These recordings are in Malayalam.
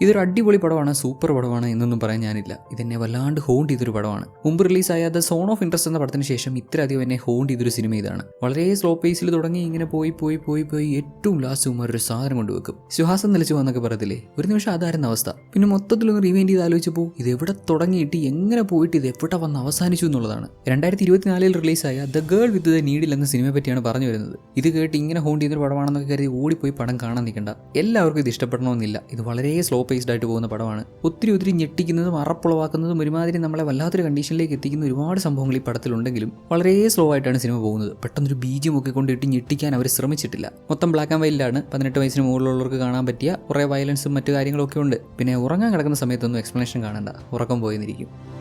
ഇതൊരു അടിപൊളി പടമാണ് സൂപ്പർ പടമാണ് എന്നൊന്നും പറയാൻ ഞാനില്ല. ഇതെന്നെ വല്ലാണ്ട് ഹോണ്ട് ചെയ്തൊരു പടമാണ്. മുമ്പ് റിലീസായ ദ സോൺ ഓഫ് ഇൻട്രസ്റ്റ് എന്ന പടത്തിന് ശേഷം ഇത്രയധികം എന്നെ ഹോണ്ട് ചെയ്തൊരു സിനിമ ഇതാണ്. വളരെ സ്ലോ പേസിൽ തുടങ്ങി ഇങ്ങനെ പോയി പോയി പോയി പോയി ഏറ്റവും ലാസ്റ്റ് ഉമ്മ ഒരു സാധനം കൊണ്ടുവെക്കും സുഹാസം നിലച്ചു വന്നൊക്കെ പറയത്തില്ലേ? ഒരു നിമിഷം അതായിരുന്ന അവസ്ഥ. പിന്നെ മൊത്തത്തിലൊന്ന് റിവൈൻഡ് ചെയ്ത് ആലോചിച്ചപ്പോൾ ഇത് എവിടെ തുടങ്ങിയിട്ട് എങ്ങനെ പോയിട്ട് ഇത് എവിടെ വന്ന് അവസാനിച്ചു എന്നുള്ളതാണ്. രണ്ടായിരത്തി ഇരുപത്തിനാലിൽ റിലീസായ the girl with the needle എന്ന സിനിമയെ പറ്റിയാണ് പറഞ്ഞു വരുന്നത്. ഇത് കേട്ട് ഇങ്ങനെ ഹോണ്ട് ചെയ്തൊരു പടമാണെന്നൊക്കെ കരുതി ഓടിപ്പോയി പടം കാണാൻ നിൽക്കേണ്ട. എല്ലാവർക്കും ഇത് ഇഷ്ടപ്പെടണമെന്നില്ല. ഇത് വളരെ സ്ലോ പേസ്ഡ് ആയിട്ട് പോകുന്ന പടമാണ്. ഒത്തിരി ഒത്തിരി ഞെട്ടിക്കുന്നതും അറപ്പുളവാക്കുന്നതും ഒരുമാതിരി നമ്മളെ വല്ലാത്തൊരു കണ്ടീഷനിലേക്ക് എത്തിക്കുന്ന ഒരുപാട് സംഭവങ്ങൾ ഈ പടത്തിലുണ്ടെങ്കിലും വളരെ സ്ലോ ആയിട്ടാണ് സിനിമ പോകുന്നത്. പെട്ടെന്നൊരു ബീജം ഒക്കെ കൊണ്ടിട്ട് ഞെട്ടിക്കാൻ അവർ ശ്രമിച്ചിട്ടില്ല. മൊത്തം ബ്ലാക്ക് ആൻഡ് വൈറ്റിലാണ് പതിനെട്ട് വയസ്സിന് മുകളിലുള്ളവർക്ക് കാണാൻ പറ്റിയ കുറേ വയലൻസും മറ്റു കാര്യങ്ങളൊക്കെ ഉണ്ട്. പിന്നെ ഉറങ്ങാൻ കിടക്കുന്ന സമയത്തൊന്നും എക്സ്പ്ലനേഷൻ കാണണ്ട. ഉറക്കം പോയെന്നിരിക്കും.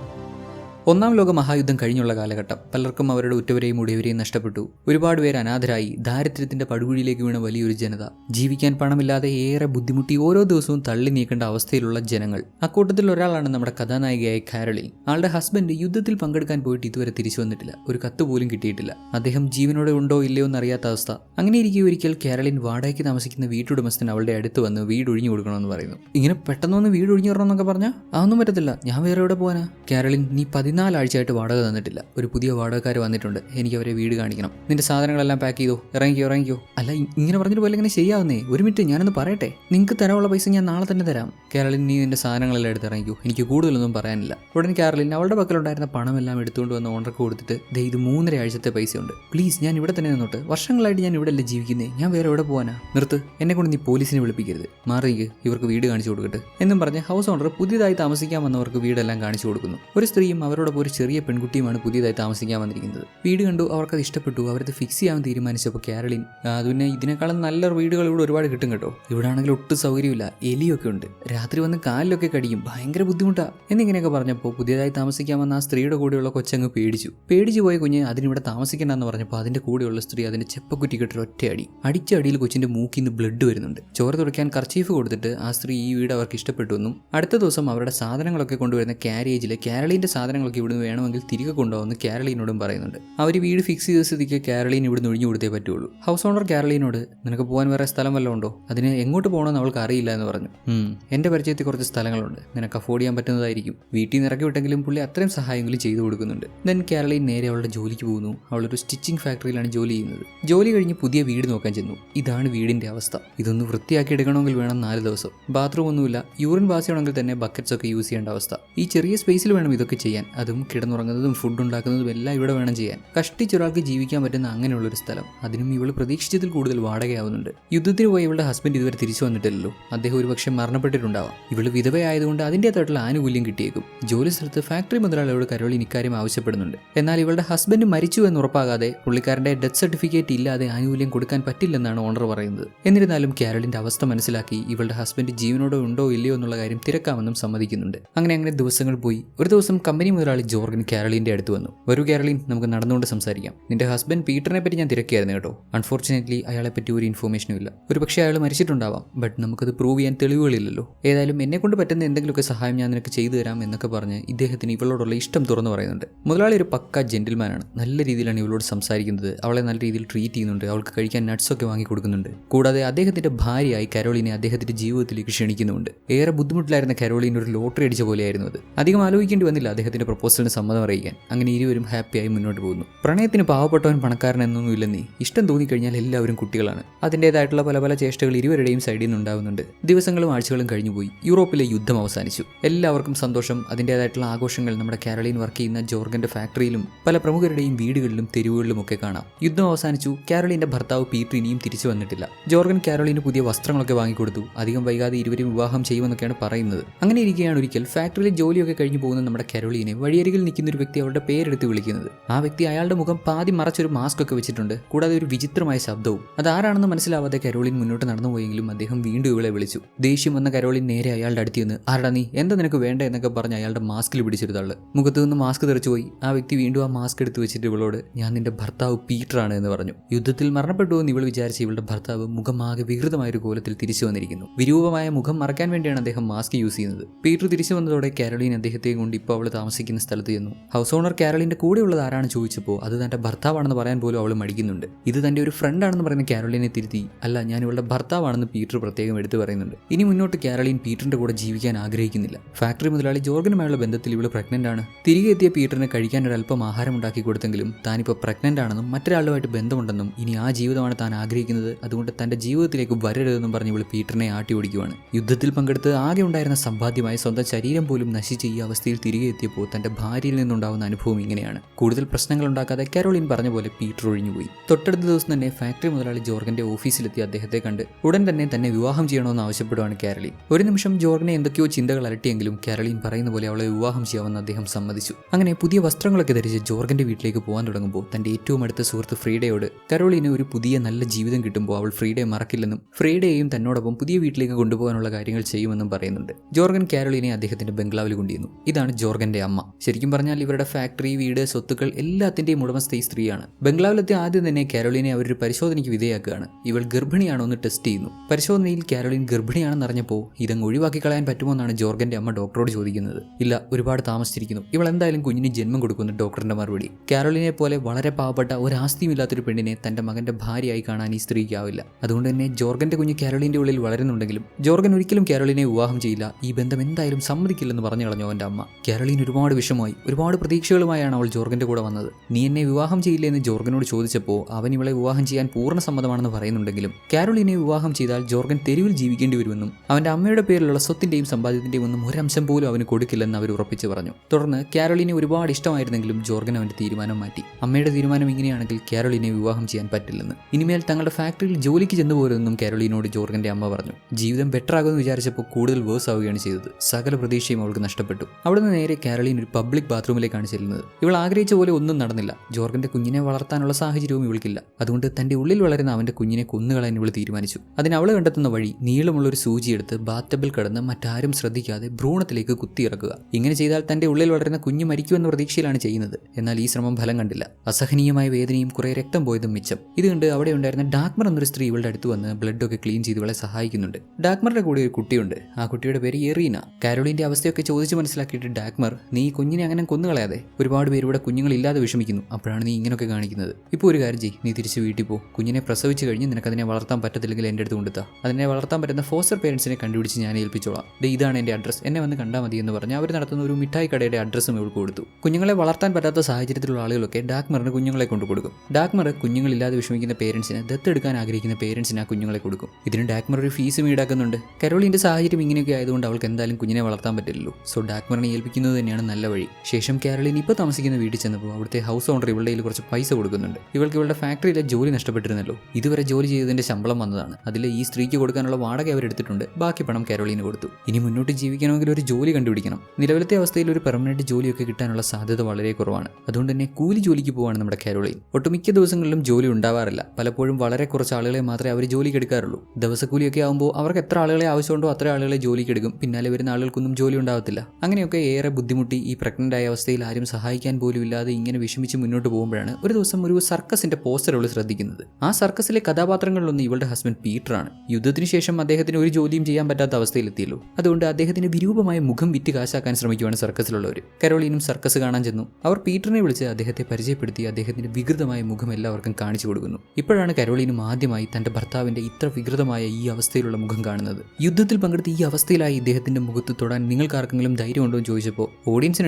ഒന്നാം ലോക മഹായുദ്ധം കഴിഞ്ഞുള്ള കാലഘട്ടം പലർക്കും അവരുടെ ഉറ്റവരെയും ഉടയവരെയും നഷ്ടപ്പെട്ടു. ഒരുപാട് പേർ അനാഥരായി ദാരിദ്ര്യത്തിന്റെ പടുകുഴിയിലേക്ക് വീണ വലിയൊരു ജനത. ജീവിക്കാൻ പണമില്ലാതെ ഏറെ ബുദ്ധിമുട്ടി ഓരോ ദിവസവും തള്ളി നീക്കേണ്ട അവസ്ഥയിലുള്ള ജനങ്ങൾ. അക്കൂട്ടത്തിൽ ഒരാളാണ് നമ്മുടെ കഥാനായികയായ കാരളിൻ ആളുടെ ഹസ്ബൻഡ് യുദ്ധത്തിൽ പങ്കെടുക്കാൻ പോയിട്ട് ഇതുവരെ തിരിച്ചു വന്നിട്ടില്ല. ഒരു കത്ത് പോലും കിട്ടിയിട്ടില്ല. അദ്ദേഹം ജീവനോടെ ഉണ്ടോ ഇല്ലയോ എന്നറിയാത്ത അവസ്ഥ. അങ്ങനെ ഇരിക്കെ ഒരിക്കൽ കാരളിൻ വാടകയ്ക്ക് താമസിക്കുന്ന വീട്ടുടമസ്ഥൻ അവളുടെ അടുത്ത് വന്ന് വീട് ഒഴിഞ്ഞു കൊടുക്കണമെന്ന് പറയുന്നു. ഇങ്ങനെ പെട്ടെന്നൊന്ന് വീട് ഒഴിഞ്ഞു വരണമെന്നൊക്കെ പറഞ്ഞാൽ അതൊന്നും പറ്റത്തില്ല. ഞാൻ വേറെ എവിടെ പോകാനാ കാരളിൻ നീ പതിനാലാഴ്ചയായിട്ട് വാടക തന്നിട്ടില്ല. ഒരു പുതിയ വാടകക്കാർ വന്നിട്ടുണ്ട്. എനിക്ക് അവരെ വീട് കാണിക്കണം. നിന്റെ സാധനങ്ങളെല്ലാം പാക്ക് ചെയ്തോ? ഇറങ്ങിക്കോ ഇറങ്ങിക്കോ. അല്ല ഇങ്ങനെ പറഞ്ഞിട്ട് പോലെ ഇങ്ങനെ ചെയ്യാവുന്നേ. ഒരു മിനിറ്റ് ഞാനൊന്ന് പറയട്ടെ? നിങ്ങൾക്ക് തരാനുള്ള പൈസ ഞാൻ നാളെ തന്നെ തരാം. കേരളിൻ നീ നിന്റെ സാധനങ്ങളെല്ലാം എടുത്ത് ഇറങ്ങിക്കോ. എനിക്ക് കൂടുതലൊന്നും പറയാനില്ല. ഉടനെ കേരളിൻ അവളുടെ പക്കലുണ്ടായിരുന്ന പണമെല്ലാം എടുത്തുകൊണ്ട് വന്ന് ഓണർക്ക് കൊടുത്തിട്ട് ദേ ഇത് മൂന്നര ആഴ്ചത്തെ പൈസയുണ്ട്. പ്ലീസ് ഞാൻ ഇവിടെ തന്നെ നിന്നോട്ട്. വർഷങ്ങളായിട്ട് ഞാൻ ഇവിടെ അല്ലേ ജീവിക്കുന്നേ? ഞാൻ വേറെ എവിടെ പോകാനാ നിർത്ത്. എന്നെ കൊണ്ട് നീ പോലീസിനെ വിളിപ്പിക്കരുത്. മാറിക്ക് ഇവർക്ക് വീട് കാണിച്ചു കൊടുക്കട്ടെ. എന്നും പറഞ്ഞ് ഹൗസ് ഓണർ പുതിയതായി താമസിക്കാൻ വന്നവർക്ക് വീടെല്ലാം കാണിച്ചു കൊടുക്കുന്നു. ഒരു സ്ത്രീയും അവരോടൊപ്പം ഒരു ചെറിയ പെൺകുട്ടിയുമാണ് പുതിയതായി താമസിക്കാൻ വന്നിരിക്കുന്നത്. വീട് കണ്ടു അവർക്കത് ഇഷ്ടപ്പെട്ടു. അവരത് ഫിക്സ് ചെയ്യാൻ തീരുമാനിച്ചപ്പോൾ കാരളിൻ അതുപിന്നെ അത് ഇതിനേക്കാളും നല്ല വീടുകൾ ഇവിടെ ഒരുപാട് കിട്ടും കേട്ടോ. ഇവിടെ ആണെങ്കിൽ ഒട്ടും സൗകര്യമില്ല. എലിയൊക്കെ ഉണ്ട്. രാത്രി വന്ന് കാലിലൊക്കെ കടിക്കും ഭയങ്കര ബുദ്ധിമുട്ടാ. എന്നിങ്ങനെയൊക്കെ പറഞ്ഞപ്പോൾ പുതിയതായി താമസിക്കാൻ വന്ന ആ സ്ത്രീയുടെ കൂടെയുള്ള കൊച്ചങ്ങ് പേടിച്ചു. പേടിച്ചു പോയ കുഞ്ഞ് അതിനിവിടെ താമസിക്കണ്ടെന്ന് പറഞ്ഞപ്പോൾ അതിന്റെ കൂടെയുള്ള സ്ത്രീ അതിന്റെ ചെപ്പക്കുറ്റി കെട്ടൊരു ഒറ്റയടി അടിച്ച അടിയിൽ കൊച്ചിന്റെ മൂക്കിൽ നിന്ന് ബ്ലഡ് വരുന്നുണ്ട്. ചോര തുടയ്ക്കാൻ കർച്ചീഫ് കൊടുത്തിട്ട് ആ സ്ത്രീ ഈ വീട് അവർക്ക് ഇഷ്ടപ്പെട്ടു എന്നും അടുത്ത ദിവസം അവരുടെ സാധനങ്ങളൊക്കെ കൊണ്ടുവരുന്ന കാരേജിൽ കാരളീന്റെ സാധനങ്ങളൊക്കെ ഇവിടുന്ന് വേണമെങ്കിൽ തിരികെ കൊണ്ടുപോകുമെന്ന് കാരളീനോടും പറയുന്നുണ്ട്. അവർ വീട് ഫിക്സ് ചെയ്ത സ്ഥിതിക്ക് കാരളീൻ ഇവിടുന്ന് ഒഴിഞ്ഞു കൊടുത്തേ പറ്റുള്ളൂ. ഹൗസ് ഓണർ കാരളീനോട് നിനക്ക് പോകാൻ വേറെ സ്ഥലം വല്ലതും ഉണ്ടോ? അതിന് എങ്ങോട്ട് പോകണമെന്ന് അവൾക്ക് അറിയില്ല എന്ന് പറഞ്ഞു. "ഉം, എന്റെ പരിചയത്തിൽ കുറച്ച് സ്ഥലങ്ങളുണ്ട്. നിനക്ക് അഫോർഡ് ചെയ്യാൻ പറ്റുന്നതായിരിക്കും. വീട്ടിൽ നിന്ന് ഇറക്കി വിട്ടെങ്കിലും പുള്ളി അത്രയും സഹായങ്ങളും ചെയ്തു കൊടുക്കുന്നുണ്ട്. ദെൻ കാരളീൻ നേരെ അവളുടെ ജോലിക്ക് പോകുന്നു. അവളൊരു സ്റ്റിച്ചിങ് ഫാക്ടറിയിലാണ് ജോലി ചെയ്യുന്നത്. ജോലി കഴിഞ്ഞ് പുതിയ വീട് നോക്കാൻ ചെന്നു. ഇതാണ് വീടിന്റെ അവസ്ഥ. ഇതൊന്ന് വൃത്തിയാക്കി എടുക്കണമെങ്കിൽ വേണം നാല് ദിവസം. ബാത്റൂം ഒന്നുമില്ല. യൂറിൻ പാസ് ചെയ്യണമെങ്കിൽ തന്നെ ബക്കറ്റ്സ് ഒക്കെ യൂസ് ചെയ്യേണ്ട അവസ്ഥ. ഈ ചെറിയ സ്പേസിൽ വേണം ഇതൊക്കെ ചെയ്യാൻ. അതും കിടന്നുറങ്ങുന്നതും ഫുഡ് ഉണ്ടാക്കുന്നതും എല്ലാം ഇവിടെ വേണം ചെയ്യാൻ. കഷ്ടിച്ചൊരാൾക്ക് ജീവിക്കാൻ പറ്റുന്ന അങ്ങനെയുള്ളൊരു സ്ഥലം. അതിനും ഇവൾ പ്രതീക്ഷിച്ചതിൽ കൂടുതൽ വാടകയാവുന്നുണ്ട്. യുദ്ധത്തിന് പോയി ഇവളുടെ ഹസ്ബൻഡ് ഇതുവരെ തിരിച്ചു വന്നിട്ടില്ലല്ലോ. അദ്ദേഹം ഒരുപക്ഷെ മരണപ്പെട്ടിട്ടുണ്ടാവാം. ഇവൾ വിധവയായതുകൊണ്ട് അതിന്റെതായിട്ടുള്ള ആനുകൂല്യം കിട്ടിയേക്കും. ജോലി സ്ഥലത്ത് ഫാക്ടറി മുതലാളിയോട് കരോളിൻ ഇക്കാര്യം ആവശ്യപ്പെടുന്നുണ്ട്. എന്നാൽ ഇവളുടെ ഹസ്ബൻഡ് മരിച്ചു എന്ന് ഉറപ്പാകാതെ പുള്ളിക്കാരന്റെ ഡെത്ത് സർട്ടിഫിക്കറ്റ് ഇല്ലാതെ ആനുകൂല്യം കൊടുക്കാൻ പറ്റില്ലെന്നാണ് ഓണർ പറയുന്നത്. എന്നിരുന്നാലും കാരളിന്റെ അവസ്ഥ മനസ്സിലാക്കി ഇവളുടെ ഹസ്ബൻഡ് ജീവനോടെ ഉണ്ടോ ഇല്ലയോ എന്നുള്ള കാര്യം തിരക്കാമെന്നും സമ്മതിക്കുന്നുണ്ട്. അങ്ങനെ അങ്ങനെ ദിവസങ്ങൾ പോയി. ഒരു ദിവസം കമ്പനി മുതലാളി ജോർഗൻ കാരളീന്റെ അടുത്ത് വന്നു. വരൂ കേരളീൻ നമുക്ക് നടന്നുകൊണ്ട് സംസാരിക്കാം. നിന്റെ ഹസ്ബൻഡ് പീറ്ററിനെ പറ്റി ഞാൻ തിരക്കിയായിരുന്നു കേട്ടോ. അൺഫോർച്ചുനേറ്റ്ലി അയാളെ പറ്റി ഒരു ഇൻഫോർമേഷനും ഇല്ല. ഒരു പക്ഷേ അയാൾ മരിച്ചിട്ടുണ്ടാവാം. ബട്ട് നമുക്കത് പ്രൂവ് ചെയ്യാൻ തെളിവുകളില്ലല്ലോ. ഏതായാലും എന്നെ കൊണ്ട് പറ്റുന്ന എന്തെങ്കിലുമൊക്കെ സഹായം ഞാൻ നിനക്ക് ചെയ്തു തരാം എന്നൊക്കെ പറഞ്ഞ് ഇദ്ദേഹത്തിന് ഇവളോടുള്ള ഇഷ്ടം തുറന്നു പറയുന്നുണ്ട്. മുതലാളി ഒരു പക്ക ജെന്റിൽമാനാണ് നല്ല രീതിയിലാണ് ഇവളോട് സംസാരിക്കുന്നത്. അവളെ നല്ല രീതിയിൽ ട്രീറ്റ് ചെയ്യുന്നുണ്ട്. അവൾക്ക് കഴിക്കാൻ നട്ട്സൊക്കെ വാങ്ങി കൊടുക്കുന്നുണ്ട്. കൂടാതെ അദ്ദേഹത്തിന്റെ ഭാര്യയായി കരോളിനെ അദ്ദേഹത്തിന്റെ ജീവിതത്തിലേക്ക് ക്ഷണിക്കുന്നുണ്ട് ഏറെ ബുദ്ധിമുട്ടിലായിരുന്ന കരോളിന് ഒരു ലോട്ടറി അടിച്ച പോലെയായിരുന്നു അത്. അധികം ആലോചിക്കേണ്ടി വന്നില്ല അദ്ദേഹത്തിന്റെ പ്രപ്പോസലിന് സമ്മതം അറിയിക്കാൻ അങ്ങനെ ഇരുവരും ഹാപ്പിയായി മുന്നോട്ട് പോകുന്നു. പ്രണയത്തിന് പാവപ്പെട്ടവൻ പണക്കാരൻ എന്നൊന്നും ഇല്ലെന്നേ ഇഷ്ടം തോന്നിക്കഴിഞ്ഞാൽ എല്ലാവരും കുട്ടികളാണ്. അതിന്റെതായിട്ടുള്ള പല പല ചേഷ്ടകൾ ഇരുവരുടെയും സൈഡിൽ നിന്നുണ്ടാവുന്നുണ്ട് ദിവസങ്ങളും ആഴ്ചകളും കഴിഞ്ഞുപോയി യൂറോപ്പിലെ യുദ്ധം അവസാനിച്ചു. എല്ലാവർക്കും സന്തോഷം. അതിന്റെതായിട്ടുള്ള ആഘോഷങ്ങൾ നമ്മുടെ കേരളയിൽ വർക്ക് ചെയ്യുന്ന ജോർഗന്റെ ഫാക്ടറിയിലും പല പ്രമുഖരുടെയും വീടുകളിലും തെരുവുകളിലും ഒക്കെ കാണാം. യുദ്ധം അവസാനിച്ചു. കേരളീന്റെ ഭർത്താവ് പീറ്റർ ഇനിയും തിരിച്ചു വന്നിട്ടില്ല. ജോർഗൻ കാരോളിന് പുതിയ വസ്ത്രങ്ങളൊക്കെ വാങ്ങിക്കൊടുത്തു. അധികം വൈകാതെ ഇരുവരും വിവാഹം ചെയ്യുമെന്നൊക്കെയാണ് പറയുന്നത്. അങ്ങനെ ഇരിക്കുകയാണ് ഒരിക്കൽ. ഫാക്ടറിയിൽ ജോലിയൊക്കെ കഴിഞ്ഞു പോകുന്ന നമ്മുടെ കരോളീനെ വഴിയരികിൽ നിൽക്കുന്ന ഒരു വ്യക്തി അവരുടെ പേരെടുത്ത് വിളിക്കുന്നത്. ആ വ്യക്തി അയാളുടെ മുഖം പാതി മറച്ചൊരു മാസ്ക് ഒക്കെ വെച്ചിട്ടുണ്ട്. കൂടാതെ ഒരു വിചിത്രമായ ശബ്ദവും. അതാരാണെന്ന് മനസ്സിലാവാതെ കരോളിൻ മുന്നോട്ട് നടന്നുപോയെങ്കിലും അദ്ദേഹം വീണ്ടും ഇവളെ വിളിച്ചു. ദേഷ്യം വന്ന കരോളിൻ നേരെ അയാളുടെ അടുത്ത് നിന്ന് ആരടാ നീ? എന്താ നിനക്ക് വേണ്ട? എന്നൊക്കെ പറഞ്ഞ് അയാളുടെ മാസ്കിൽ പിടിച്ചെടുത്താൾ മുഖത്ത് നിന്ന് മാസ്ക് തെറിച്ചുപോയി ആ വ്യക്തി വീണ്ടും ആ മാസ്ക് എടുത്ത് വെച്ചിട്ട് ഇവളോട് ഞാൻ നിന്റെ ഭർത്താവ് പീറ്ററാണ് എന്ന് പറഞ്ഞു. യുദ്ധത്തിൽ മരണപ്പെട്ടു എന്ന് ഇവൾ വിചാരിച്ച ഇവളുടെ ഭർത്താവ് മുഖമാകെ വികൃതമായ ഒരു കോലത്തിൽ തിരിച്ചു വന്നിരിക്കുന്നു. വിരൂപമായ മുഖം മറക്കാൻ വേണ്ടിയാണ് അദ്ദേഹം മാസ്ക് യൂസ് ചെയ്യുന്നത്. പീറ്റർ തിരിച്ചു വന്നതോടെ കാരോളിൻ അദ്ദേഹത്തെ കൊണ്ട് ഇപ്പോൾ അവൾ താമസിക്കുന്ന താമസിക്കുന്ന സ്ഥലത്ത് ചെന്നു. ഹൗസ് ഓണർ കാരോളിന്റെ കൂടെയുള്ളത് ആരാണ് ചോദിച്ചപ്പോൾ അത് തന്റെ ഭർത്താവാണെന്ന് പറയാൻ പോലും അവൾ മടിക്കുന്നുണ്ട്. ഇത് തന്റെ ഒരു ഫ്രണ്ട് ആണെന്ന് പറയുന്ന കാരോളിനെ തിരുത്തി. അല്ല ഞാൻ ഇവളുടെ ഭർത്താവാണെന്ന് പീറ്റർ പ്രത്യേകം എടുത്തു പറയുന്നുണ്ട്. ഇനി മുന്നോട്ട് കാരോളിൻ പീറ്ററിന്റെ കൂടെ ജീവിക്കാൻ ആഗ്രഹിക്കുന്നില്ല. ഫാക്ടറി മുതലാളി ജോർഗനുമായുള്ള ബന്ധത്തിൽ ഇവൾ പ്രഗ്നന്റ് ആണ്. തിരികെ എത്തിയ പീറ്ററിന് കഴിക്കാൻ അല്പം ആഹാരം ഉണ്ടാക്കി കൊടുത്തെങ്കിലും താനിപ്പോൾ പ്രഗ്നന്റ് ആണെന്നും മറ്റൊരാളുമായിട്ട് ബന്ധമുണ്ടെന്നും ഇനി ആ ജീവിതമാണ് താൻ ആഗ്രഹിക്കുന്നത്. അതുകൊണ്ട് തന്റെ ജീവിതത്തിലേക്ക് വരരുതെന്നും പറഞ്ഞ് ഇവൾ പീറ്ററിനെ ആട്ടി ഓടിക്കുവാണ്. യുദ്ധത്തിൽ പങ്കെടുത്ത് ആകെ ഉണ്ടായിരുന്ന സമ്പാദ്യമായി സ്വന്തം ശരീരം പോലും നശിച്ച ഈ അവസ്ഥയിൽ തിരികെ എത്തിയപ്പോൾ തന്റെ ഭാര്യയിൽ നിന്നുണ്ടാവുന്ന അനുഭവം ഇങ്ങനെയാണ്. കൂടുതൽ പ്രശ്നങ്ങൾ ഉണ്ടാക്കാതെ കാരോളിൻ പറഞ്ഞ പോലെ പീറ്റർ ഒഴിഞ്ഞുപോയി തൊട്ടടുത്ത ദിവസം തന്നെ ഫാക്ടറി മുതലാളി ജോർഗന്റെ ഓഫീസിലെത്തി അദ്ദേഹത്തെ കണ്ട് ഉടൻ തന്നെ തന്നെ വിവാഹം ചെയ്യണമെന്ന് ആവശ്യപ്പെടുവാണ് കാരളീൻ. ഒരു നിമിഷം ജോർഗിനെ എന്തൊക്കെയോ ചിന്തകൾ അലട്ടിയെങ്കിലും കാരളിൻ പറയുന്ന പോലെ അവളെ വിവാഹം ചെയ്യാമെന്ന് അദ്ദേഹം സമ്മതിച്ചു. അങ്ങനെ പുതിയ വസ്ത്രങ്ങളൊക്കെ ധരിച്ച് ജോർഗന്റെ വീട്ടിലേക്ക് പോകാൻ തുടങ്ങുമ്പോൾ തന്റെ ഏറ്റവും അടുത്ത സുഹൃത്ത് ഫ്രീഡയോട് കരോളിന് ഒരു പുതിയ നല്ല ജീവിതം കിട്ടുമ്പോൾ അവൾ ഫ്രീഡയെ മറക്കില്ലെന്നും ഫ്രീഡയെയും തന്നോടൊപ്പം പുതിയ വീട്ടിലേക്ക് കൊണ്ടുപോകാനുള്ള കാര്യങ്ങൾ ചെയ്യുമെന്നും പറയുന്നുണ്ട്. ജോർഗൻ കാരോളിനെ അദ്ദേഹത്തിന്റെ ബംഗ്ലാവിൽ കൊണ്ടിരുന്നു ഇതാണ് ജോർഗന്റെ അമ്മ. ശരിക്കും പറഞ്ഞാൽ ഇവരുടെ ഫാക്ടറി വീട് സ്വത്തുക്കൾ എല്ലാത്തിന്റെയും ഉടമസ്ഥ ഈ സ്ത്രീയാണ്. ബംഗ്ലാവിലെത്തി ആദ്യം തന്നെ കാരോളിനെ അവരൊരു പരിശോധനയ്ക്ക് വിധേയാക്കുകയാണ് ഇവൾ ഗർഭിണിയാണോ എന്ന് ടെസ്റ്റ് ചെയ്യുന്നു. പരിശോധനയിൽ കാരോളിൻ ഗർഭിണിയാണെന്ന് അറിഞ്ഞപ്പോൾ ഇതങ്ങ് ഒഴിവാക്കി കളയാൻ പറ്റുമോ എന്നാണ് ജോർഗന്റെ അമ്മ ഡോക്ടറോട് ചോദിക്കുന്നത്. ഇല്ല ഒരുപാട് താമസിച്ചിരിക്കുന്നു. ഇവൾ എന്തായാലും കുഞ്ഞിന് ജന്മം കൊടുക്കുന്നു ഡോക്ടറിന്റെ മറുപടി. കാരോളിനെ പോലെ വളരെ പാവപ്പെട്ട ഒരു ആസ്തിയുമില്ലാത്തൊരു പെണ്ണിനെ തന്റെ മകന്റെ ഭാര്യയായി കാണാൻ ഈ സ്ത്രീക്കാവില്ല. അതുകൊണ്ട് തന്നെ ജോർഗന്റെ കുഞ്ഞ് കാരോളിന്റെ ഉള്ളിൽ വളരുന്നുണ്ടെങ്കിലും ജോർഗൻ ഒരിക്കലും കാരോളിനെ വിവാഹം ചെയ്യില്ല. ഈ ബന്ധം എന്തായാലും സമ്മതിക്കില്ലെന്ന് പറഞ്ഞു കളഞ്ഞു അവന്റെ അമ്മ. കാരോളിൻ ഒരുപാട് വിഷമമായി. ഒരുപാട് പ്രതീക്ഷകളുമായാണ് അവൾ ജോർഗിന്റെ കൂടെ വന്നത്. നീ എന്നെ വിവാഹം ചെയ്യില്ലേ എന്ന് ജോർഗിനോട് ചോദിച്ചപ്പോൾ അവൻ ഇവളെ വിവാഹം ചെയ്യാൻ പൂർണ സമ്മതമാണെന്ന് പറയുന്നുണ്ടെങ്കിലും കാരോളിനെ വിവാഹം ചെയ്താൽ ജോർഗൻ തെരുവിൽ ജീവിക്കേണ്ടി വരുമെന്നും അവന്റെ അമ്മയുടെ പേരിലുള്ള സ്വത്തിന്റെയും സമ്പാദ്യത്തിന്റെയും ഒന്നും ഒരംശം പോലും അവന് കൊടുക്കില്ലെന്ന് അവർ ഉറപ്പിച്ചു പറഞ്ഞു. തുടർന്ന് കാരോളിനെ ഒരുപാട് ഇഷ്ടമായിരുന്നെങ്കിലും ജോർഗൻ അവന്റെ തീരുമാനം മാറ്റി. അമ്മയുടെ തീരുമാനം ഇങ്ങനെയാണെങ്കിൽ കാരോളിനെ വിവാഹം ചെയ്യാൻ പറ്റില്ലെന്ന്. ഇനിമേൽ തങ്ങളുടെ ഫാക്ടറിയിൽ ജോലിക്ക് ചെന്നു പോരുമെന്നും കാരോളിനോട് ജോർഗന്റെ അമ്മ പറഞ്ഞു. ജീവിതം ബെറ്റർ ആകുമെന്ന് വിചാരിച്ചപ്പോൾ കൂടുതൽ വേഴ്സ് ആവുകയാണ് ചെയ്തത്. സകല പ്രതീക്ഷയും അവൾക്ക് നഷ്ടപ്പെട്ടു. അവിടുന്ന് നേരെ കാരോളിൻ ഒരു പബ്ലിക് ബാത്റൂമിലേക്കാണ് ചെല്ലുന്നത്. ഇവൾ ആഗ്രഹിച്ച പോലെ ഒന്നും നടന്നില്ല. ജോർഗന്റെ കുഞ്ഞിനെ വളർത്താനുള്ള സാഹചര്യവും ഇവൾക്കില്ല. അതുകൊണ്ട് തന്റെ ഉള്ളിൽ വളരുന്ന അവന്റെ കുഞ്ഞിനെ കൊന്നുകളയാൻ ഇവൾ തീരുമാനിച്ചു. അതിന് അവൾ കണ്ടെത്തുന്ന വഴി നീളമുള്ള ഒരു സൂചി എടുത്ത് ബാത്തബിൽ കടന്ന് മറ്റാരും ശ്രദ്ധിക്കാതെ ഭ്രൂണത്തിലേക്ക് കുത്തിയിറക്കുക ഇങ്ങനെ ചെയ്താൽ തന്റെ ഉള്ളിൽ വളരുന്ന കുഞ്ഞ് മരിക്കുമെന്ന പ്രതീക്ഷയിലാണ് ചെയ്യുന്നത്. എന്നാൽ ഈ ശ്രമം ഫലം കണ്ടില്ല. അസഹനീയമായ വേദനയും കുറെ രക്തം പോയതും മിച്ചം. ഇത് കണ്ട് അവിടെ ഉണ്ടായിരുന്ന ഡാക്മർ എന്നൊരു സ്ത്രീ ഇവളുടെ അടുത്ത് വന്ന് ബ്ലഡ് ഒക്കെ ക്ലീൻ ചെയ്ത് ഇവളെ സഹായിക്കുന്നുണ്ട്. ഡാക്മറിന്റെ കൂടെ ഒരു കുട്ടിയുണ്ട്. ആ കുട്ടിയുടെ പേര് എറീന. കാരോളിന്റെ അവസ്ഥയൊക്കെ ചോദിച്ചു മനസ്സിലാക്കിയിട്ട് ഡാക്മർ നീ കുഞ്ഞിനെ അങ്ങനെ കൊന്നുകളയാതെ ഒരുപാട് പേര് ഇവിടെ കുഞ്ഞുങ്ങളില്ലാതെ വിഷമിക്കുന്നു. അപ്പോഴാണ് നീ ഇങ്ങനെയൊക്കെ കാണിക്കുന്നത്. ഇപ്പോൾ ഒരു കാര്യം ചെയ്യ്. നീ തിരിച്ച് വീട്ടിൽ പോ. കുഞ്ഞിനെ പ്രസവിച്ച് കഴിഞ്ഞ് നിനക്ക് അതിനെ വളർത്താൻ പറ്റത്തില്ലെങ്കിൽ എന്റെ അടുത്ത് കൊണ്ടുത്താ അതിനെ വളർത്താൻ പറ്റുന്ന ഫോസ്റ്റർ പേരൻസിനെ കണ്ടുപിടിച്ച് ഞാൻ ഏൽപ്പിച്ചോളാം. ഇതാണ് എന്റെ അഡ്രസ്സ്. എന്നെ വന്ന് കണ്ടാൽ മതി എന്ന് പറഞ്ഞ് അവർ നടത്തുന്ന ഒരു മിഠായി കടയുടെ അഡ്രസ്സും ഇവൾക്ക് കൊടുത്തു. കുഞ്ഞുങ്ങളെ വളർത്താൻ പറ്റാത്ത സാഹചര്യത്തിലുള്ള ആളുകളൊക്കെ ഡാക്മറിന് കുഞ്ഞുങ്ങളെ കൊണ്ടു കൊടുക്കും. ഡാക്മർ കുഞ്ഞുങ്ങളില്ലാതെ വിഷമിക്കുന്ന പേരൻസിന് ദത്തെടുക്കാൻ ആഗ്രഹിക്കുന്ന പേരൻസിന് ആ കുഞ്ഞുങ്ങളെ കൊടുക്കും. ഇതിന് ഡാക്മർ ഒരു ഫീസും ഈടാക്കുന്നുണ്ട്. കരോളിന്റെ സാഹചര്യം ഇങ്ങനെയൊക്കെ ആയതുകൊണ്ട് അവൾക്ക് എന്തായാലും കുഞ്ഞിനെ വളർത്താൻ പറ്റില്ലല്ലോ. സോ ഡാക്മറിനെ ഏൽപ്പിക്കുന്നത് തന്നെയാണ് നല്ല വഴി. ശേഷം കാരളിൻ ഇപ്പോൾ താമസിക്കുന്ന വീട്ടിൽ ചെന്നപ്പോൾ അവിടുത്തെ ഹൗസ് ഓണർ ഇവളുടെ കയ്യിൽ കുറച്ച് പൈസ കൊടുക്കുന്നുണ്ട്. ഇവൾക്ക് ഇവളുടെ ഫാക്ടറിയിലെ ജോലി നഷ്ടപ്പെട്ടിരുന്നല്ലോ. ഇതുവരെ ജോലി ചെയ്തതിന്റെ ശമ്പളം വന്നതാണ്. അതിൽ ഈ സ്ത്രീക്ക് കൊടുക്കാനുള്ള വാടക അവരെടുത്തിട്ടുണ്ട് ബാക്കി പണം കരോളിന് കൊടുത്തു. ഇനി മുന്നോട്ട് ജീവിക്കണമെങ്കിൽ ഒരു ജോലി കണ്ടുപിടിക്കണം. നിലവിലത്തെ അവസ്ഥയിൽ ഒരു പെർമനന്റ് ജോലിയൊക്കെ കിട്ടാനുള്ള സാധ്യത വളരെ കുറവാണ്. അതുകൊണ്ട് തന്നെ കൂലി ജോലിക്ക് പോവാണ് നമ്മുടെ കാരോളിൻ. ഒട്ടുമിക്ക ദിവസങ്ങളിലും ജോലി ഉണ്ടാവാറില്ല. പലപ്പോഴും വളരെ കുറച്ച് ആളുകളെ മാത്രമേ അവർ ജോലിക്ക് എടുക്കാറുള്ളൂ. ദിവസക്കൂലിയൊക്കെ ആകുമ്പോൾ അവർക്ക് എത്ര ആളുകളെ ആവശ്യമുണ്ടോ അത്ര ആളുകളെ ജോലിക്ക് എടുക്കും. പിന്നാലെ വരുന്ന ആളുകൾക്കൊന്നും ജോലി ഉണ്ടാവത്തില്ല. അങ്ങനെയൊക്കെ ഏറെ ബുദ്ധിമുട്ടി ഈ പ്രഗ്നന്റ് ആയ അവസ്ഥയിൽ ആരും സഹായിക്കാൻ പോലും ഇല്ലാതെ ഇങ്ങനെ വിഷമിച്ച് മുന്നോട്ട് പോകുമ്പോഴാണ് ഒരു ദിവസം ഒരു സർക്കസിന്റെ പോസ്റ്റർ അവൾ ശ്രദ്ധിക്കുന്നത്. ആ സർക്കസിലെ കഥാപാത്രങ്ങളിലൊന്ന് ഇവളുടെ ഹസ്ബൻഡ് പീറ്റർ ആണ്. യുദ്ധത്തിന് ശേഷം അദ്ദേഹത്തിന് ഒരു ജോലിയും ചെയ്യാൻ പറ്റാത്ത അവസ്ഥയിലെത്തിയല്ലോ. അതുകൊണ്ട് അദ്ദേഹത്തിന് വിരൂപമായ മുഖം വിറ്റ് കാശാക്കാൻ ശ്രമിക്കുവാണ് സർക്കസിലുള്ളവർ കരോളിനും സർക്കസ് കാണാൻ ചെന്നു. അവർ പീറ്ററിനെ വിളിച്ച് അദ്ദേഹത്തെ പരിചയപ്പെടുത്തി അദ്ദേഹത്തിന്റെ വികൃതമായ മുഖം എല്ലാവർക്കും കാണിച്ചു കൊടുക്കുന്നു. ഇപ്പോഴാണ് കരോളിനും ആദ്യമായി തന്റെ ഭർത്താവിന്റെ ഇത്ര വികൃതമായ ഈ അവസ്ഥയിലുള്ള മുഖം കാണുന്നത്. യുദ്ധത്തിൽ പങ്കെടുത്ത് ഈ അവസ്ഥയിലായി ഇദ്ദേഹത്തിന്റെ മുഖത്ത് തൊടാൻ നിങ്ങൾക്കാർക്കെങ്കിലും ധൈര്യമുണ്ടോ എന്ന് ചോദിച്ചപ്പോൾ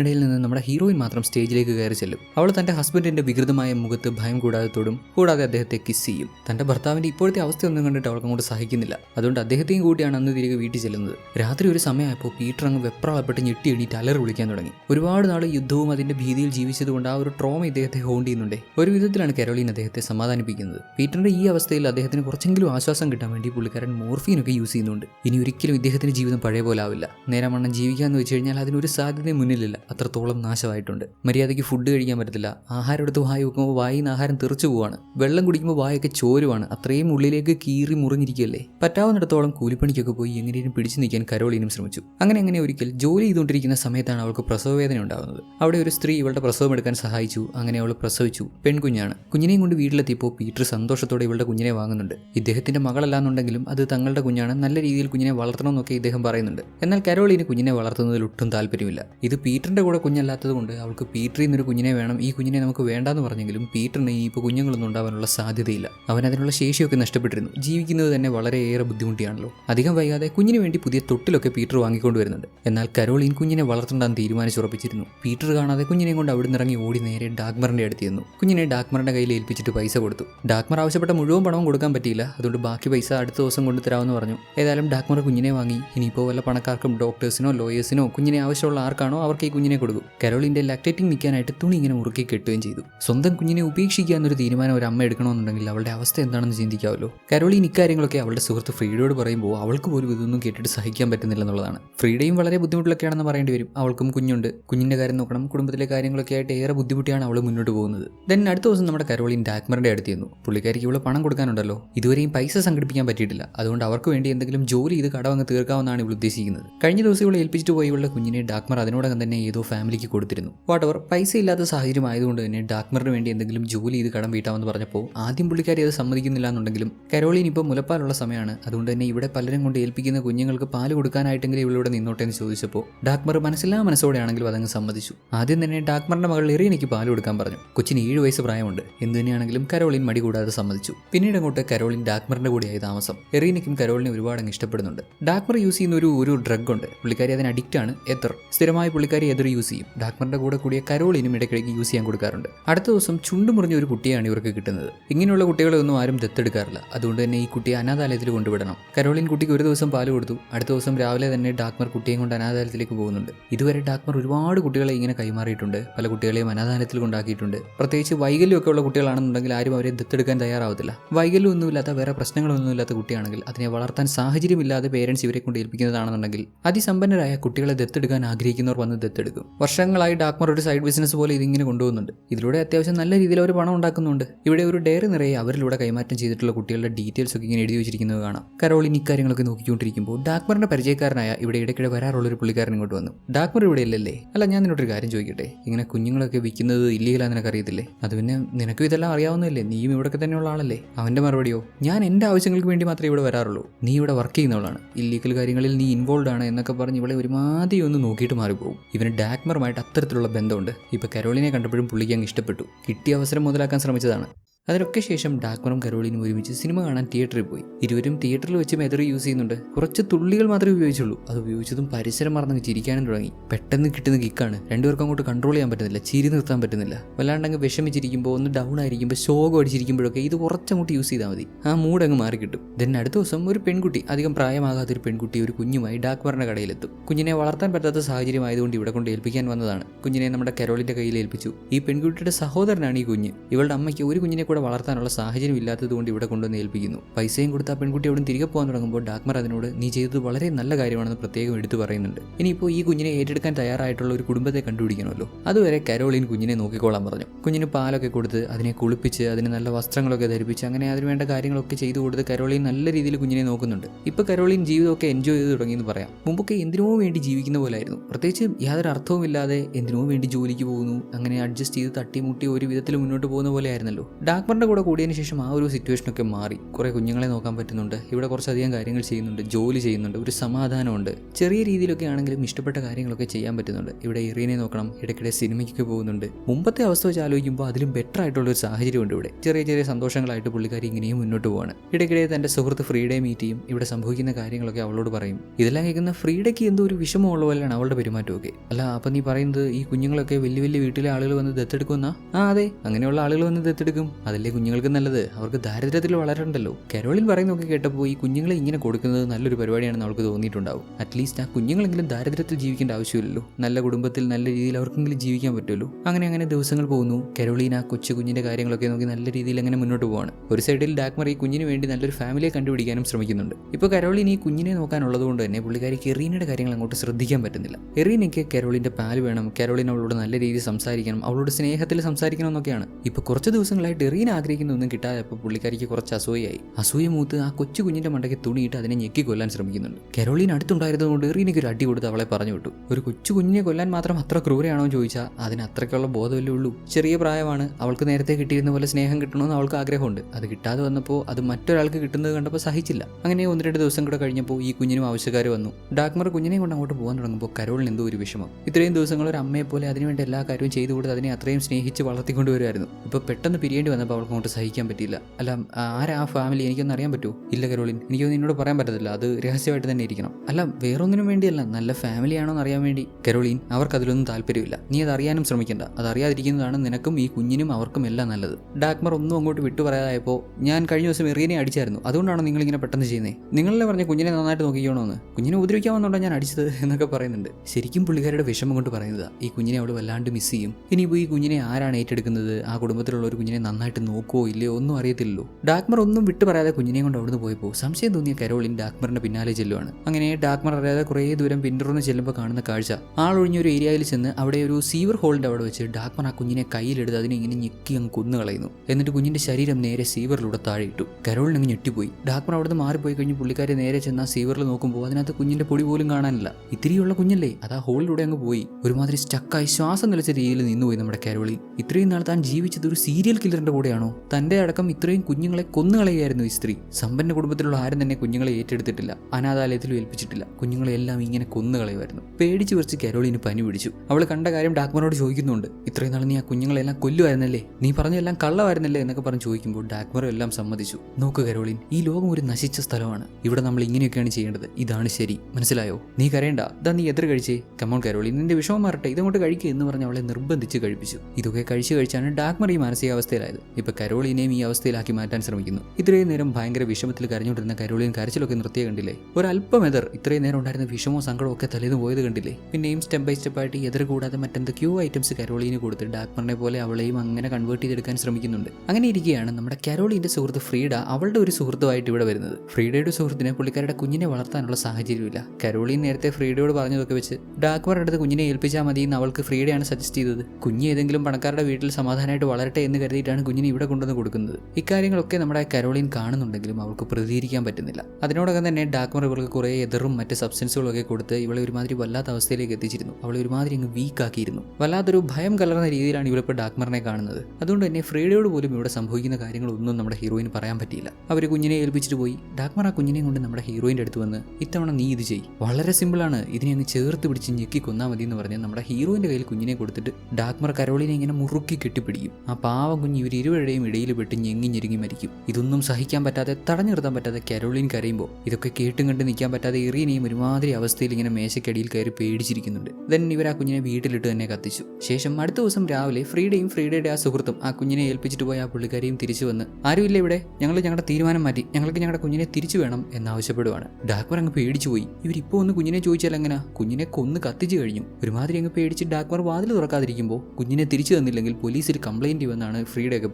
ഓഡിയൻസിനിടയിൽ നിന്ന് നമ്മുടെ ഹീറോയിൻ മാത്രം സ്റ്റേജിലേക്ക് കയറി ചെല്ലും. അവൾ തന്റെ ഹസ്ബൻഡിന്റെ വികൃതമായ മുഖത്ത് ഭയം കൂടാതെ തൊടും. കൂടാതെ അദ്ദേഹത്തെ കിസ് ചെയ്യും. തന്റെ ഭർത്താവിന്റെ ഇപ്പോഴത്തെ അവസ്ഥ ഒന്നും കണ്ടിട്ട് അവൾക്ക് അങ്ങോട്ട് സഹിക്കുന്നില്ല. അതുകൊണ്ട് അദ്ദേഹത്തെയും കൂട്ടിയാണ് അന്ന് തിരികെ വീട്ടിൽ ചെല്ലുന്നത്. രാത്രി ഒരു സമയമായപ്പോൾ പീറ്റർ അങ്ങ് വെപ്രാളപ്പെട്ട് ഞെട്ടി എണീറ്റ് അലറി വിളിക്കാൻ തുടങ്ങി. ഒരുപാട് നാൾ യുദ്ധവും അതിന്റെ ഭീതിയിൽ ജീവിച്ചതുകൊണ്ട് ആ ഒരു ട്രോമ ഇദ്ദേഹത്തെ ഹോണ്ട് ചെയ്യുന്നുണ്ട്. ഒരു വിധത്തിലാണ് കരോളിൻ അദ്ദേഹത്തെ സമാധാനിപ്പിക്കുന്നത്. പീറ്ററിന്റെ ഈ അവസ്ഥയിൽ അദ്ദേഹത്തിന് കുറച്ചെങ്കിലും ആശ്വാസം കിട്ടാൻ വേണ്ടി പുള്ളിക്കാരൻ മോർഫീനൊക്കെ യൂസ് ചെയ്യുന്നുണ്ട്. ഇനി ഒരിക്കലും ഇദ്ദേഹത്തിന്റെ ജീവിതം പഴയ പോലെ ആവില്ല. നേരമണ്ണം ജീവിക്കാന്ന് വെച്ച് കഴിഞ്ഞാൽ അതിനൊരു സാധ്യതയും മുന്നിലില്ല. അത്രത്തോളം നാശമായിട്ടുണ്ട്. മര്യാദയ്ക്ക് ഫുഡ് കഴിക്കാൻ പറ്റത്തില്ല. ആഹാരം എടുത്ത് വായി വെക്കുമ്പോൾ വായിൽ നിന്ന് ആഹാരം തെറിച്ചു പോവാണ്. വെള്ളം കുടിക്കുമ്പോൾ വായൊക്കെ ചോരുവാണ്. അത്രയും ഉള്ളിലേക്ക് കീറി മുറിഞ്ഞിരിക്കുകയല്ലേ? പറ്റാവുന്നിടത്തോളം കൂലിപ്പണിക്കൊക്കെ പോയി എങ്ങനെയും പിടിച്ചു നിൽക്കാൻ കരോളിനും ശ്രമിച്ചു. അങ്ങനെ അങ്ങനെ ഒരിക്കൽ ജോലി ചെയ്തുകൊണ്ടിരിക്കുന്ന സമയത്താണ് അവൾക്ക് പ്രസവവേദന ഉണ്ടാകുന്നത്. അവിടെ ഒരു സ്ത്രീ ഇവളുടെ പ്രസവം എടുക്കാൻ സഹായിച്ചു. അങ്ങനെ അവൾ പ്രസവിച്ചു. പെൺകുഞ്ഞാണ്. കുഞ്ഞിനെയും കൊണ്ട് വീട്ടിലെത്തിയപ്പോൾ പീറ്റർ സന്തോഷത്തോടെ ഇവളുടെ കുഞ്ഞിനെ വാങ്ങുന്നുണ്ട്. ഇദ്ദേഹത്തിന്റെ മകളല്ലാന്നുണ്ടെങ്കിലും അത് തങ്ങളുടെ കുഞ്ഞാണ്. നല്ല രീതിയിൽ കുഞ്ഞിനെ വളർത്തണമെന്നൊക്കെ ഇദ്ദേഹം പറയുന്നുണ്ട്. എന്നാൽ കരോളിന് കുഞ്ഞിനെ വളർത്തുന്നതിൽ ഒട്ടും താല്പര്യമില്ല. ഇത് പീറ്ററിന് പീറ്ററിന്റെ കൂടെ കുഞ്ഞല്ലാത്തത് കൊണ്ട് അവൾക്ക് പീറ്ററിൽ നിന്നൊരു കുഞ്ഞിനെ വേണം. ഈ കുഞ്ഞിനെ നമുക്ക് വേണ്ടാന്ന് പറഞ്ഞെങ്കിലും പീറ്ററിന് ഈ ഇപ്പോൾ കുഞ്ഞുങ്ങളൊന്നും ഉണ്ടാവാനുള്ള സാധ്യതയില്ല. അവൻ അതിനുള്ള ശേഷിയൊക്കെ നഷ്ടപ്പെട്ടിരുന്നു. ജീവിക്കുന്നത് തന്നെ വളരെയേറെ ബുദ്ധിമുട്ടിയാണല്ലോ. അധികം വൈകാതെ കുഞ്ഞിന് വേണ്ടി പുതിയ തൊട്ടിലൊക്കെ പീറ്റർ വാങ്ങിക്കൊണ്ട് വരുന്നുണ്ട് എന്നാൽ കരോളിൻ കുഞ്ഞിനെ വളർത്തണ്ടാന്ന് തീരുമാനിച്ചുറപ്പിച്ചിരുന്നു. പീറ്റർ കാണാതെ കുഞ്ഞിനെ കൊണ്ട് അവിടെ ഇറങ്ങി ഓടി നേരെ ഡാക്മറിന്റെ അടുത്ത് ചെന്നു. കുഞ്ഞിനെ ഡാക്മറിന്റെ കയ്യിൽ ഏൽപ്പിച്ചിട്ട് പൈസ കൊടുത്തു. ഡാക്മർ ആവശ്യപ്പെട്ട മുഴുവൻ പണവും കൊടുക്കാൻ പറ്റിയില്ല. അതുകൊണ്ട് ബാക്കി പൈസ അടുത്ത ദിവസം കൊണ്ട് തരാമെന്ന് പറഞ്ഞു. ഏതായാലും ഡാക്മർ കുഞ്ഞിനെ വാങ്ങി. ഇനിയിപ്പോൾ വല്ല പണക്കാർക്കും ഡോക്ടേഴ്സിനോ ലോയേഴ്സിനോ കുഞ്ഞിനെ ആവശ്യമുള്ള ആർക്കാണോ അവർക്ക് ഈ കുഞ്ഞിനെ കൊടുക്കും. കരോളിന്റെ ലാക്ടേറ്റിംഗ് നിൽക്കാനായിട്ട് തുണി ഇങ്ങനെ മുറുക്കി കെട്ടുകയും ചെയ്തു. സ്വന്തം കുഞ്ഞിനെ ഉപേക്ഷിക്കുക എന്നൊരു തീരുമാനം ഒരു അമ്മ എടുക്കണമെന്നുണ്ടെങ്കിൽ അവളുടെ അവസ്ഥ എന്താണെന്ന് ചിന്തിക്കാമല്ലോ. കരോളിൻ ഇക്കാര്യങ്ങളൊക്കെ അവളുടെ സുഹൃത്ത് ഫ്രീഡയോട് പറയുമ്പോൾ അവൾക്ക് പോലും ഇതൊന്നും കേട്ടിട്ട് സഹിക്കാൻ പറ്റുന്നില്ല എന്നുള്ളതാണ്. ഫ്രീഡയും വളരെ ബുദ്ധിമുട്ടിലൊക്കെയാണെന്ന് പറയേണ്ടി വരും അവൾക്കും കുഞ്ഞുണ്ട്. കുഞ്ഞിന്റെ കാര്യം നോക്കണം. കുടുംബത്തിലെ കാര്യങ്ങളൊക്കെ ആയിട്ട് ഏറെ ബുദ്ധിമുട്ടിയാണ് അവൾ മുന്നോട്ട് പോകുന്നത്. ദെൻ അടുത്ത ദിവസം നമ്മുടെ കരോളിൻ ഡാക്മറിന്റെ അടുത്ത് ചെന്നു. പുള്ളിക്കാരിക്ക് ഇവിടെ പണം കൊടുക്കാനുണ്ടല്ലോ. ഇതുവരെയും പൈസ സംഘടിപ്പിക്കാൻ പറ്റിയിട്ടില്ല. അതുകൊണ്ട് അവർക്ക് വേണ്ടി എന്തെങ്കിലും ജോലി ചെയ്ത് കടവങ്ങ് തീർക്കാമെന്നാണ് ഇവൾ ഉദ്ദേശിക്കുന്നത്. കഴിഞ്ഞ ദിവസം ഇവളെ ഏൽപ്പിച്ചിട്ട് പോയി ഇവളുടെ കുഞ്ഞിനെ ഡാക്മർ അതിനോടകം തന്നെ ഏതോ ഫാമിലിക്ക് കൊടുത്തിരുന്നു. വാട്ടവർ പൈസ ഇല്ലാത്ത സാഹചര്യം ആയതുകൊണ്ട് തന്നെ ഡാക്മറിന് വേണ്ടി എന്തെങ്കിലും ജോലി ചെയ്ത് കടം വീട്ടാമെന്ന് പറഞ്ഞപ്പോൾ ആദ്യം പുള്ളിക്കാരി അത് സമ്മതിക്കുന്നില്ല എന്നുണ്ടെങ്കിലും കരോളിൻ ഇപ്പോൾ മുലപ്പാലുള്ള സമയമാണ്. അതുകൊണ്ട് തന്നെ ഇവിടെ പലരും കൊണ്ട് ഏൽപ്പിക്കുന്ന കുഞ്ഞുങ്ങൾക്ക് പാൽ കൊടുക്കാനായിട്ടെങ്കിലും ഇവളിവിടെ നിന്നോട്ടെ എന്ന് ചോദിച്ചപ്പോൾ ഡാക്മർ മനസ്സില്ലാ മനസ്സോടെയാണെങ്കിലും അതങ്ങ് സമ്മതിച്ചു. ആദ്യം തന്നെ ഡാക്മറിന്റെ മകൾ എറിയനിക്ക് പാൽ കൊടുക്കാൻ പറഞ്ഞു. കൊച്ചിന് ഏഴ് വയസ്സ് പ്രായമുണ്ട്. എന്ത് തന്നെയാണെങ്കിലും കരോളിൻ മടി കൂടാതെ സമ്മതിച്ചു. പിന്നീട് അങ്ങോട്ട് കരോളിൻ ഡാക്മറിന്റെ കൂടെയായി താമസം. എറീനയ്ക്കും കരോളിനെ ഒരുപാട് ഇഷ്ടപ്പെടുന്നുണ്ട്. ഡാക്മർ യൂസ് ചെയ്യുന്ന ഒരു ഒരു ഡ്രഗ് ഉണ്ട്. പുള്ളിക്കാരി അതിന് അഡിക്റ്റ് ആണ്. എത്തർ സ്ഥിരമായി പുള്ളിക്കാരി എതിർ യൂസ് ചെയ്യും. ഡാക്മറിന്റെ കൂടെ കൂടിയ കരോളിനും ഇടയ്ക്കിടയ്ക്ക് യൂസ് ചെയ്യാൻ കൊടുക്കാറുണ്ട്. അടുത്ത ദിവസം ചുണ്ടു മുറിഞ്ഞ ഒരു കുട്ടിയാണ് ഇവർക്ക് കിട്ടുന്നത്. ഇങ്ങനെയുള്ള കുട്ടികളെ ഒന്നും ആരും ദത്തെടുക്കാറില്ല. അതുകൊണ്ട് തന്നെ ഈ കുട്ടിയെ അനാഥാലയത്തിൽ കൊണ്ടുവിടണം. കരോളിൻ കുട്ടിക്ക് ഒരു ദിവസം പാൽ കൊടുത്തു. അടുത്ത ദിവസം രാവിലെ തന്നെ ഡാക്മർ കുട്ടിയെ കൊണ്ട് അനാഥാലയത്തിലേക്ക് പോകുന്നുണ്ട്. ഇതുവരെ ഡാക്മർ ഒരുപാട് കുട്ടികളെ ഇങ്ങനെ കൈമാറിയിട്ടുണ്ട്. പല കുട്ടികളെയും അനാഥാലയത്തിൽ കൊണ്ടാക്കിയിട്ടുണ്ട്. പ്രത്യേകിച്ച് വൈകല്യമൊക്കെ ഉള്ള കുട്ടികളാണെന്നുണ്ടെങ്കിൽ ആരും അവരെ ദത്തെടുക്കാൻ തയ്യാറാവത്തില്ല. വൈകല്യമൊന്നുമില്ലാത്ത വേറെ പ്രശ്നങ്ങളൊന്നുമില്ലാത്ത കുട്ടിയാണെങ്കിൽ അതിനെ വളർത്താൻ സാഹചര്യമില്ലാതെ പേരൻസ് ഇവരെ കൊണ്ട് ഏൽപ്പിക്കുന്നതാണെന്നുണ്ടെങ്കിൽ അതിസമ്പന്നരായ കുട്ടികളെ ദത്തെടുക്കാൻ ആഗ്രഹിക്കുന്നവർ വന്ന് ദത്തെടുക്കും. വർഷങ്ങളായി ഡാക്മർ ഒരു സൈഡ് ബിസിനസ് പോലെ ഇതിങ്ങനെ കൊണ്ടുപോകുന്നുണ്ട്. ഇതിലൂടെ അത്യാവശ്യം നല്ല രീതിയിൽ അവർ പണം ഉണ്ടാക്കുന്നുണ്ട്. ഇവിടെ ഒരു ഡയറി നിറയെ അവരിലൂടെ കൈമാറ്റം ചെയ്തിട്ടുള്ള കുട്ടികളുടെ ഡീറ്റെയിൽസ് ഒക്കെ ഇങ്ങനെ എഴുതി വെച്ചിരിക്കുന്നത് കാണാം. കരോളിൻ ഇക്കാര്യങ്ങളൊക്കെ നോക്കിക്കൊണ്ടിരിക്കുമ്പോൾ ഡാക്മറിന്റെ പരിചയക്കാരനായ ഇവിടെ ഇടയ്ക്കിടെ വരാറുള്ള ഒരു പുള്ളിക്കാരൻ ഇങ്ങോട്ട് വന്നു. ഡാക്മർ ഇവിടെ ഇല്ലല്ലേ? അല്ല ഞാൻ നിന്നോട് ഒരു കാര്യം ചോദിക്കട്ടെ? ഇങ്ങനെ കുഞ്ഞുങ്ങളൊക്കെ വിൽക്കുന്നത് ഇല്ലീഗലാ നിനക്ക് അറിയത്തില്ലേ അത് പിന്നെ നിനക്കും ഇതെല്ലാം അറിയാവുന്നതല്ലേ? നീയും ഇവിടെയൊക്കെ തന്നെയുള്ള ആളല്ലേ? അവന്റെ മറുപടിയോ? ഞാൻ എന്റെ ആവശ്യങ്ങൾക്ക് വേണ്ടി മാത്രമേ ഇവിടെ വരാറുള്ളൂ. നീ ഇവിടെ വർക്ക് ചെയ്യുന്നവളാണ്. ഇല്ലീഗൽ കാര്യങ്ങളിൽ നീ ഇൻവോൾവ് ആണ് എന്നൊക്കെ പറഞ്ഞ് ഇവിടെ ഒരുമാതിരി ഒന്ന് നോക്കിയിട്ട് മാറിപ്പോകും. ഇവന് ഡാക്മറുമായിട്ട് അത്തരത്തിലുള്ള ബന്ധമുണ്ട്. ഇപ്പോൾ കരോളിനെ കണ്ടപ്പോഴും പുള്ളിക്ക് അങ്ങ് ഇഷ്ടപ്പെട്ടു. കിട്ടിയ അവസരം മുതലാക്കാൻ ശ്രമിച്ചതാണ്. അതിനൊക്കെ ശേഷം ഡാക്മറും കരോളിനും ഒരുമിച്ച് സിനിമ കാണാൻ തിയേറ്ററിൽ പോയി. ഇരുവരും തിയേറ്ററിൽ വെച്ച് മെതറി യൂസ് ചെയ്യുന്നുണ്ട്. കുറച്ച് തുള്ളികൾ മാത്രമേ ഉപയോഗിച്ചുള്ളൂ. അത് ഉപയോഗിച്ചതും പരിസരം മറന്നങ്ങ് ചിരിക്കാനും തുടങ്ങി. പെട്ടെന്ന് കിട്ടുന്ന കിക്കാണ് രണ്ടുപേർക്കും അങ്ങോട്ട് കൺട്രോൾ ചെയ്യാൻ പറ്റുന്നില്ല. ചിരി നിർത്താൻ പറ്റുന്നില്ല. വല്ലാണ്ടങ്ങ് വിഷമിച്ചിരിക്കുമ്പോൾ ഒന്ന് ഡൗൺ ആയിരിക്കുമ്പോൾ ശോകം അടിച്ചിരിക്കുമ്പോഴൊക്കെ ഇത് കുറച്ചങ്ങോട്ട് യൂസ് ചെയ്താൽ മതി. ആ മൂഡ് അങ്ങ് മാറി കിട്ടും. ദെൻ അടുത്ത ദിവസം ഒരു പെൺകുട്ടി അധികം പ്രായമാകാത്ത ഒരു പെൺകുട്ടി ഒരു കുഞ്ഞുമായി ഡാക്മറിന്റെ കടയിലെത്തും. കുഞ്ഞിനെ വളർത്താൻ പറ്റാത്ത സാഹചര്യം ആയതുകൊണ്ട് ഇവിടെ കൊണ്ട് ഏൽപ്പിക്കാൻ വന്നതാണ്. കുഞ്ഞിനെ നമ്മുടെ കരോളിന്റെ കയ്യിൽ ഏൽപ്പിച്ചു. ഈ പെൺകുട്ടിയുടെ സഹോദരനാണ് ഈ കുഞ്ഞ്. ഇവളുടെ അമ്മയ്ക്ക് ഒരു കുഞ്ഞിനെ കൂടെ വളർത്താനുള്ള സാഹചര്യം ഇല്ലാത്തതുകൊണ്ട് ഇവിടെ കൊണ്ടുവന്ന് ഏൽപ്പിക്കുന്നു. പൈസയും കൊടുത്ത പെൺകുട്ടി അവിടെ തിരികെ പോകാൻ തുടങ്ങുമ്പോൾ ഡാക്മർ അതിനോട് നീ ചെയ്തത് വളരെ നല്ല കാര്യമാണെന്ന് പ്രത്യേകം എടുത്തു പറയുന്നുണ്ട്. ഇനിയിപ്പോൾ ഈ കുഞ്ഞിനെ ഏറ്റെടുക്കാൻ തയ്യാറായിട്ടുള്ള ഒരു കുടുംബത്തെ കണ്ടുപിടിക്കണമല്ലോ. അതുവരെ കരോളിൻ കുഞ്ഞിനെ നോക്കിക്കോളാൻ പറഞ്ഞു. കുഞ്ഞിന് പാലൊക്കെ കൊടുത്ത് അതിനെ കുളിപ്പിച്ച് അതിന് നല്ല വസ്ത്രങ്ങളൊക്കെ ധരിപ്പിച്ച് അങ്ങനെ അതിന് വേണ്ട കാര്യങ്ങളൊക്കെ ചെയ്തു കൊടുത്ത് കരോളിൻ നല്ല രീതിയിൽ കുഞ്ഞിനെ നോക്കുന്നുണ്ട്. ഇപ്പോൾ കരോളിൻ ജീവിതമൊക്കെ എൻജോയ് ചെയ്ത് തുടങ്ങിയെന്ന് പറയാം. മുമ്പൊക്കെ എന്തിനോ വേണ്ടി ജീവിക്കുന്ന പോലായിരുന്നു. പ്രത്യേകിച്ച് യാതൊരു അർത്ഥവുമില്ലാതെ എന്തിനോ വേണ്ടി ജോലിക്ക് പോകുന്നു അങ്ങനെ അഡ്ജസ്റ്റ് ചെയ്ത് തട്ടിമുട്ടി ഒരു വിധത്തിൽ മുന്നോട്ട് പോകുന്ന പോലെ ആയിരുന്നല്ലോ ഡാക്മറിന്റെ കൂടെ കൂടിയതിന് ശേഷം ആ ഒരു സിറ്റുവേഷനൊക്കെ മാറി. കുറേ കുഞ്ഞുങ്ങളെ നോക്കാൻ പറ്റുന്നുണ്ട്. ഇവിടെ കുറച്ചധികം കാര്യങ്ങൾ ചെയ്യുന്നുണ്ട്. ജോലി ചെയ്യുന്നുണ്ട്. ഒരു സമാധാനമുണ്ട്. ചെറിയ രീതിയിലൊക്കെ ആണെങ്കിലും ഇഷ്ടപ്പെട്ട കാര്യങ്ങളൊക്കെ ചെയ്യാൻ പറ്റുന്നുണ്ട്. ഇവിടെ ഇറീനെ നോക്കണം. ഇടയ്ക്കിടെ സിനിമയ്ക്ക് പോകുന്നുണ്ട്. മുമ്പത്തെ അവസ്ഥ വെച്ച് ആലോചിക്കുമ്പോൾ അതിലും ബെറ്റർ ആയിട്ടുള്ള ഒരു സാഹചര്യമുണ്ട് ഇവിടെ. ചെറിയ ചെറിയ സന്തോഷങ്ങളായിട്ട് പുള്ളിക്കാരി ഇങ്ങനെയും മുന്നോട്ട് പോവാണ്. ഇടയ്ക്കിടെ തന്റെ സുഹൃത്ത് ഫ്രീഡേ മീറ്റ് ചെയ്യും. ഇവിടെ സംഭവിക്കുന്ന കാര്യങ്ങളൊക്കെ അവളോട് പറയും. ഇതെല്ലാം കേൾക്കുന്ന ഫ്രീഡയ്ക്ക് എന്തോ ഒരു വിഷമമുള്ള പോലെയാണ് അവളുടെ പെരുമാറ്റമൊക്കെ. അല്ല അപ്പൊ നീ പറയുന്നത് ഈ കുഞ്ഞുങ്ങളൊക്കെ വലിയ വലിയ വീട്ടിലെ ആളുകൾ വന്ന് ദത്തെടുക്കുന്ന ആ അതെ. അങ്ങനെയുള്ള ആളുകൾ വന്ന് ദത്തെടുക്കും. അതല്ലേ കുഞ്ഞുങ്ങൾക്ക് നല്ലത്? അവർക്ക് ദാരിദ്ര്യത്തിൽ വളരണ്ടല്ലോ. കരോളിൻ പറയുന്നൊക്കെ കേട്ടപ്പോൾ ഈ കുഞ്ഞുങ്ങളെ ഇങ്ങനെ കൊടുക്കുന്നത് നല്ലൊരു പരിപാടിയാണെന്ന് അവൾക്ക് തോന്നിയിട്ടുണ്ടാവും. അറ്റ്ലീസ്റ്റ് ആ കുഞ്ഞുങ്ങളെങ്കിലും ദാരിദ്ര്യത്തിൽ ജീവിക്കേണ്ട ആവശ്യമില്ലല്ലോ. നല്ല കുടുംബത്തിൽ നല്ല രീതിയിൽ അവർക്കെങ്കിലും ജീവിക്കാൻ പറ്റുമല്ലോ. അങ്ങനെ അങ്ങനെ ദിവസങ്ങൾ പോകുന്നു. കരോളീൻ ആ കൊച്ചു കുഞ്ഞിന്റെ കാര്യങ്ങളൊക്കെ നോക്കി നല്ല രീതിയിൽ അങ്ങനെ മുന്നോട്ട് പോവാണ്. ഒരു സൈഡിൽ ഡാക്മർ ഈ കുഞ്ഞിന് വേണ്ടി നല്ലൊരു ഫാമിലിയെ കണ്ടുപിടിക്കാനും ശ്രമിക്കുന്നുണ്ട്. ഇപ്പോൾ കരോളിൻ ഈ കുഞ്ഞിനെ നോക്കാനുള്ളത് കൊണ്ട് തന്നെ പുള്ളിക്കാരിക്ക് എറീനയുടെ കാര്യങ്ങൾ അങ്ങോട്ട് ശ്രദ്ധിക്കാൻ പറ്റുന്നില്ല. എറീനയ്ക്ക് കരോളിന്റെ പാൽ വേണം. കരോളിൻ അവളോട് നല്ല രീതിയിൽ സംസാരിക്കണം. അവളോട് സ്നേഹത്തിൽ സംസാരിക്കണം എന്നൊക്കെയാണ്. ഇപ്പോൾ കുറച്ച് ദിവസങ്ങളായിട്ട് എറീന എറീൻ ആഗ്രഹിക്കുന്നൊന്നും കിട്ടാതെ അപ്പോൾ പുള്ളിക്കാരിക്ക് കുറച്ച് അസൂയയായി. അസൂയ മൂത്ത് ആ കൊച്ചു കുഞ്ഞിന്റെ മണ്ടയ്ക്ക് തുണിയിട്ട് അതിനെ ഞെക്കി കൊല്ലാൻ ശ്രമിക്കുന്നുണ്ട്. കരോളീൻ അടുത്തുണ്ടായിരുന്നതുകൊണ്ട് എറീനയ്ക്ക് ഒരു അടി കൊടുത്ത് അവളെ പറഞ്ഞു വിട്ടു. ഒരു കൊച്ചു കുഞ്ഞിനെ കൊല്ലാൻ മാത്രം അത്ര ക്രൂരയാണോ എന്ന് ചോദിച്ചാൽ അതിന് അത്രയ്ക്കുള്ള ബോധമല്ലേ ഉള്ളൂ. ചെറിയ പ്രായമാണ്. അവൾക്ക് നേരത്തെ കിട്ടിയിരുന്ന പോലെ സ്നേഹം കിട്ടണമെന്ന് അവൾക്ക് ആഗ്രഹമുണ്ട്. അത് കിട്ടാതെ വന്നപ്പോൾ അത് മറ്റൊരാൾക്ക് കിട്ടുന്നത് കണ്ടപ്പോൾ സഹിച്ചില്ല. അങ്ങനെ ഒന്ന് രണ്ട് ദിവസം കൂടെ കഴിഞ്ഞപ്പോൾ ഈ കുഞ്ഞിനും ആവശ്യക്കാർ വന്നു. ഡാക്മർ കുഞ്ഞിനെ കൊണ്ട് അങ്ങോട്ട് പോകാൻ തുടങ്ങുമ്പോൾ കരോളിന് എന്തോ ഒരു വിഷമം. ഇത്രയും ദിവസങ്ങൾ ഒരു അമ്മയെ പോലെ അതിനുവേണ്ടി എല്ലാ കാര്യവും ചെയ്തു കൊടുത്ത് അതിനെ അത്രയും സ്നേഹിച്ച് വളർത്തിക്കൊണ്ടുവരുമായിരുന്നു. ഇപ്പോൾ പെട്ടെന്ന് പിരിയേണ്ടി വന്നപ്പോൾ അവൾക്ക് അങ്ങോട്ട് സഹിക്കാൻ പറ്റിയില്ല. അല്ല ആരാ ആ ഫാമിലി എനിക്കൊന്നും അറിയാൻ പറ്റുമോ ഇല്ല കരോളിൻ. എനിക്കൊന്നും നിന്നോട് പറയാൻ പറ്റത്തില്ല. അത് രഹസ്യമായിട്ട് തന്നെ ഇരിക്കണം. അല്ല വേറൊന്നിനും വേണ്ടിയല്ല. നല്ല ഫാമിലി ആണോ എന്ന് അറിയാൻ വേണ്ടി. കരോളിൻ അവർക്ക് അതിലൊന്നും താല്പര്യമില്ല. നീ അത് അറിയാനും ശ്രമിക്കണ്ട. അത് അറിയാതിരിക്കുന്നതാണ് നിനക്കും ഈ കുഞ്ഞിനും അവർക്കും എല്ലാം നല്ലത്. ഡാക്മർ ഒന്നും അങ്ങോട്ട് വിട്ടു പറയാതായപ്പോൾ ഞാൻ കഴിഞ്ഞ ദിവസം എറിയനെ അടിച്ചായിരുന്നു. അതുകൊണ്ടാണ് നിങ്ങളിങ്ങനെ പെട്ടെന്ന് ചെയ്യുന്നത് നിങ്ങളെ പറഞ്ഞ കുഞ്ഞിനെ നന്നായിട്ട് നോക്കിക്കണമെന്ന് കുഞ്ഞിനെ ഉപദ്രവിക്കാമെന്നുണ്ടോ ഞാൻ അടിച്ചത് എന്നൊക്കെ പറയുന്നുണ്ട്. ശരിക്കും പുള്ളിക്കാരുടെ വിഷമം കൊണ്ട് പറയുന്നത്. ഈ കുഞ്ഞിനെ അവൾ വല്ലാണ്ട് മിസ് ചെയ്യും. ഇനിയിപ്പോൾ ഈ കുഞ്ഞിനെ ആരാണ് ഏറ്റെടുക്കുന്നത്? ആ കുടുംബത്തിലുള്ള ഒരു കുഞ്ഞിനെ നന്നായിട്ട് നോക്കുവോ ഇല്ലയോ ഒന്നും അറിയത്തില്ലല്ലോ. ഡാക്മർ ഒന്നും വിട്ടു പറയാതെ കുഞ്ഞിനെ കൊണ്ട് അവിടുന്ന് പോയപ്പോൾ സംശയം തോന്നിയ കരോളിൻ ഡാക്മറിന്റെ പിന്നാലെ ചെല്ലുവാണ്. അങ്ങനെ ഡാക്മർ അറിയാതെ കുറേ ദൂരം പിന്തുടർന്ന് ചെല്ലുമ്പോൾ കാണുന്ന കാഴ്ച. ആളൊഴിഞ്ഞ ഒരു ഏരിയയിൽ ചെന്ന് അവിടെ ഒരു സീവർ ഹോളിന്റെ അവിടെ വെച്ച് ഡാക്മർ ആ കുഞ്ഞിനെ കയ്യിലെടുത്ത് അതിനെ ഇങ്ങനെ ഞെക്കി അങ്ങ് കൊന്നു കളയുന്നു. എന്നിട്ട് കുഞ്ഞിന്റെ ശരീരം നേരെ സീവറിലൂടെ താഴെ ഇട്ടു. കരോളിന് അങ്ങ് ഞെട്ടിപ്പോയി. ഡാക്മർ അവിടുന്ന് മാറിപ്പോയി കഴിഞ്ഞ് പുള്ളിക്കാരെ നേരെ ചെന്ന് ആ സീവറിൽ നോക്കുമ്പോൾ അതിനകത്ത് കുഞ്ഞിന്റെ പൊടി പോലും കാണാനില്ല. ഇത്തിരിയുള്ള കുഞ്ഞല്ലേ? അത് ആ ഹോളിലൂടെ അങ്ങ് പോയി. ഒരുമാതിരി സ്റ്റക്കായി ശ്വാസം നിലച്ച രീതിയിൽ നിന്നുപോയി നമ്മുടെ കരോളി ഇത്രയും നാൾ താൻ ജീവിച്ചത് ഒരു സീരിയൽ കില്ലറിന്റെ കൂടെയാണോ തന്റെ അടക്കം ഇത്രയും കുഞ്ഞുങ്ങളെ കൊന്നുകളയായിരുന്നു ഈ സ്ത്രീ. സമ്പന്ന കുടുംബത്തിലുള്ള ആരും തന്നെ കുഞ്ഞുങ്ങളെ ഏറ്റെടുത്തിട്ടില്ല. അനാഥാലയത്തിൽ ഏൽപ്പിച്ചിട്ടില്ല. കുഞ്ഞുങ്ങളെ എല്ലാം ഇങ്ങനെ കൊന്നുകളയുമായിരുന്നു. പേടിച്ച് കുറച്ച് കരോളിന് പനി പിടിച്ചു. അവൾ കണ്ട കാര്യം ഡാക്മറോട് ചോദിക്കുന്നുണ്ട്. ഇത്രയും നാൾ നീ ആ കുഞ്ഞുങ്ങളെല്ലാം കൊല്ലുമായിരുന്നല്ലേ നീ പറഞ്ഞെല്ലാം കള്ളമായിരുന്നല്ലേ? എന്നൊക്കെ പറഞ്ഞ് ചോദിക്കുമ്പോൾ ഡാക്മറും എല്ലാം സമ്മതിച്ചു. നോക്ക് കരോളിൻ ഈ ലോകം ഒരു നശിച്ച സ്ഥലമാണ്. ഇവിടെ നമ്മൾ ഇങ്ങനെയൊക്കെയാണ് ചെയ്യേണ്ടത്. ഇതാണ് ശരി. മനസ്സിലായോ? നീ കരയണ്ട. ഇതാ നീ എത്ര കഴിച്ചേ? കമോൺ കരോളിൻ നിന്റെ വിഷമം മാറട്ടെ. ഇതങ്ങോട്ട് കഴിക്കുക എന്ന് പറഞ്ഞ് അവളെ നിർബന്ധിച്ച് കഴിപ്പിച്ചു. ഇതൊക്കെ കഴിച്ചു കഴിച്ചാണ് ഡാക്മർ ഈ മാനസികാവസ്ഥയിലായത്. ഇപ്പൊ കരോളിനെയും ഈ അവസ്ഥയിലാക്കി മാറ്റാൻ ശ്രമിക്കുന്നു. ഇത്രയും നേരം ഭയങ്കര വിഷമത്തിൽ കരഞ്ഞുകൊണ്ടിരുന്ന കരോളിൻ കരച്ചിലൊക്കെ നിർത്തിയ കണ്ടില്ലേ? ഒരല്പം എതിർ ഇത്രയും നേരം ഉണ്ടായിരുന്ന വിഷമവും സങ്കടവും ഒക്കെ തലേന്ന് പോയത് കണ്ടില്ലേ? പിന്നെയും സ്റ്റെപ്പ് ബൈ സ്റ്റെപ്പ് ആയിട്ട് എതിർ കൂടാതെ മറ്റെന്തൊക്കെയോ ഐറ്റംസ് കരോളിന് കൊടുത്ത് ഡാക്മറിനെ പോലെ അവളെയും അങ്ങനെ കൺവേർട്ട് ചെയ്തെടുക്കാൻ ശ്രമിക്കുന്നുണ്ട്. അങ്ങനെ ഇരിക്കുകയാണ് നമ്മുടെ കരോളിന്റെ സുഹൃത്ത് ഫ്രീഡ അവളുടെ ഒരു സുഹൃത്തുമായിട്ട് ഇവിടെ വരുന്നത്. ഫ്രീഡയുടെ സുഹൃത്തിനെ പുള്ളിക്കാരുടെ കുഞ്ഞിനെ വളർത്താനുള്ള സാഹചര്യമില്ല. കരോളിൻ നേരത്തെ ഫ്രീഡയോട് പറഞ്ഞതൊക്കെ വെച്ച് ഡാക്മറുടെ അടുത്ത് കുഞ്ഞിനെ ഏൽപ്പിച്ചാൽ മതി എന്ന് അവൾക്ക് ഫ്രീഡയാണ് സജസ്റ്റ് ചെയ്തത്. കുഞ്ഞ് ഏതെങ്കിലും പണക്കാരുടെ വീട്ടിൽ സമാധാനമായിട്ട് വളരട്ടെ എന്ന് കരുതിയിട്ടാണ് കുഞ്ഞിനെ ഇവിടെ കൊണ്ടുവന്ന് കൊടുക്കുന്നത്. ഇക്കാര്യങ്ങളൊക്കെ നമ്മുടെ കരോളിൻ കാണുന്നുണ്ടെങ്കിലും അവൾക്ക് പ്രതികരിക്കാൻ പറ്റുന്നില്ല. അതിനോടകം തന്നെ ഡാക്മർ ഇവൾക്ക് കുറേ എതിറും മറ്റ് സബ്സ്റ്റൻസുകളൊക്കെ കൊടുത്ത് ഇവളെ ഒരുമാതിരി വല്ലാത്ത അവസ്ഥയിലേക്ക് എത്തിച്ചിരുന്നു. അവളെ ഒരുമാതിരി അങ്ങ് വീക്ക് ആക്കിയിരുന്നു. വല്ലാത്തൊരു ഭയം കലർന്ന രീതിയിലാണ് ഇവളിപ്പോൾ ഡാക്മറിനെ കാണുന്നത്. അതുകൊണ്ട് തന്നെ ഫ്രീഡയോട് പോലും ഇവിടെ സംഭവിക്കുന്ന കാര്യങ്ങളൊന്നും നമ്മുടെ ഹീറോയിന് പറയാൻ പറ്റിയില്ല. അവർ കുഞ്ഞിനെ ഏൽപ്പിച്ചിട്ട് പോയി. ഡാക്മർ ആ കുഞ്ഞിനെ കൊണ്ട് നമ്മുടെ ഹീറോയിന്റെ അടുത്ത് വന്ന് ഇത്തവണ നീ ഇത് ചെയ് വളരെ സിമ്പിളാണ് ഇതിനെ അങ്ങ് ചേർത്ത് പിടിച്ച് ഞെക്കി കൊന്നാൽ മതി എന്ന് പറഞ്ഞ് നമ്മുടെ ഹീറോയിന്റെ കയ്യിൽ കുഞ്ഞിനെ കൊടുത്തിട്ട് ഡാക്മർ കരോളിനെ ഇങ്ങനെ മുറുക്കി കെട്ടിപ്പിടിക്കും. ആ പാവം കുഞ്ഞ് ഇവർ ഇരുവരുടെയും ഇടയിൽ പെട്ട് ഞെങ്ങി ഞെരുങ്ങി മരിക്കും. ഇതൊന്നും സഹിക്കാൻ പറ്റാതെ തടഞ്ഞു നിർത്താൻ പറ്റാതെ കരോളിൻ കരയുമ്പോൾ ഇതൊക്കെ കേട്ടും കണ്ട് നിൽക്കാൻ പറ്റാതെ എറിയനെയും ഒരുമാതിരി അവസ്ഥയിൽ ഇങ്ങനെ മേശക്കടിയിൽ കയറി പേടിച്ചിരിക്കുന്നുണ്ട്. ദെൻ ഇവർ ആ കുഞ്ഞിനെ വീട്ടിലിട്ട് തന്നെ കത്തിച്ചു. ശേഷം അടുത്ത ദിവസം രാവിലെ ഫ്രീഡയും ഫ്രീഡയുടെ ആ സുഹൃത്തും ആ കുഞ്ഞിനെ ഏൽപ്പിച്ചിട്ട് പോയ ആ പുള്ളിക്കാരിയും തിരിച്ചു വന്ന് ആരുമില്ല ഇവിടെ? ഞങ്ങൾ ഞങ്ങളുടെ തീരുമാനം മാറ്റി. ഞങ്ങൾക്ക് ഞങ്ങളുടെ കുഞ്ഞിനെ തിരിച്ചു വേണം എന്നാവശ്യപ്പെടുവാണ്. ഡാക്മർ അങ്ങ് പേടിച്ചു പോയി. ഇവരിപ്പോൾ ഒന്ന് കുഞ്ഞിനെ ചോദിച്ചാൽ എങ്ങനെ? കുഞ്ഞിനെ കൊന്ന് കത്തിച്ചു കഴിഞ്ഞു. ഒരുമാതിരി അങ്ങ് പേടിച്ച് ഡാക്മർ വാതിൽ തുറക്കാതിരിക്കുമ്പോൾ കുഞ്ഞിനെ തിരിച്ചു തന്നില്ലെങ്കിൽ പോലീസിൽ കംപ്ലൈന്റ് ചെയ്യുമെന്നാണ് ഫ്രീഡയൊക്കെ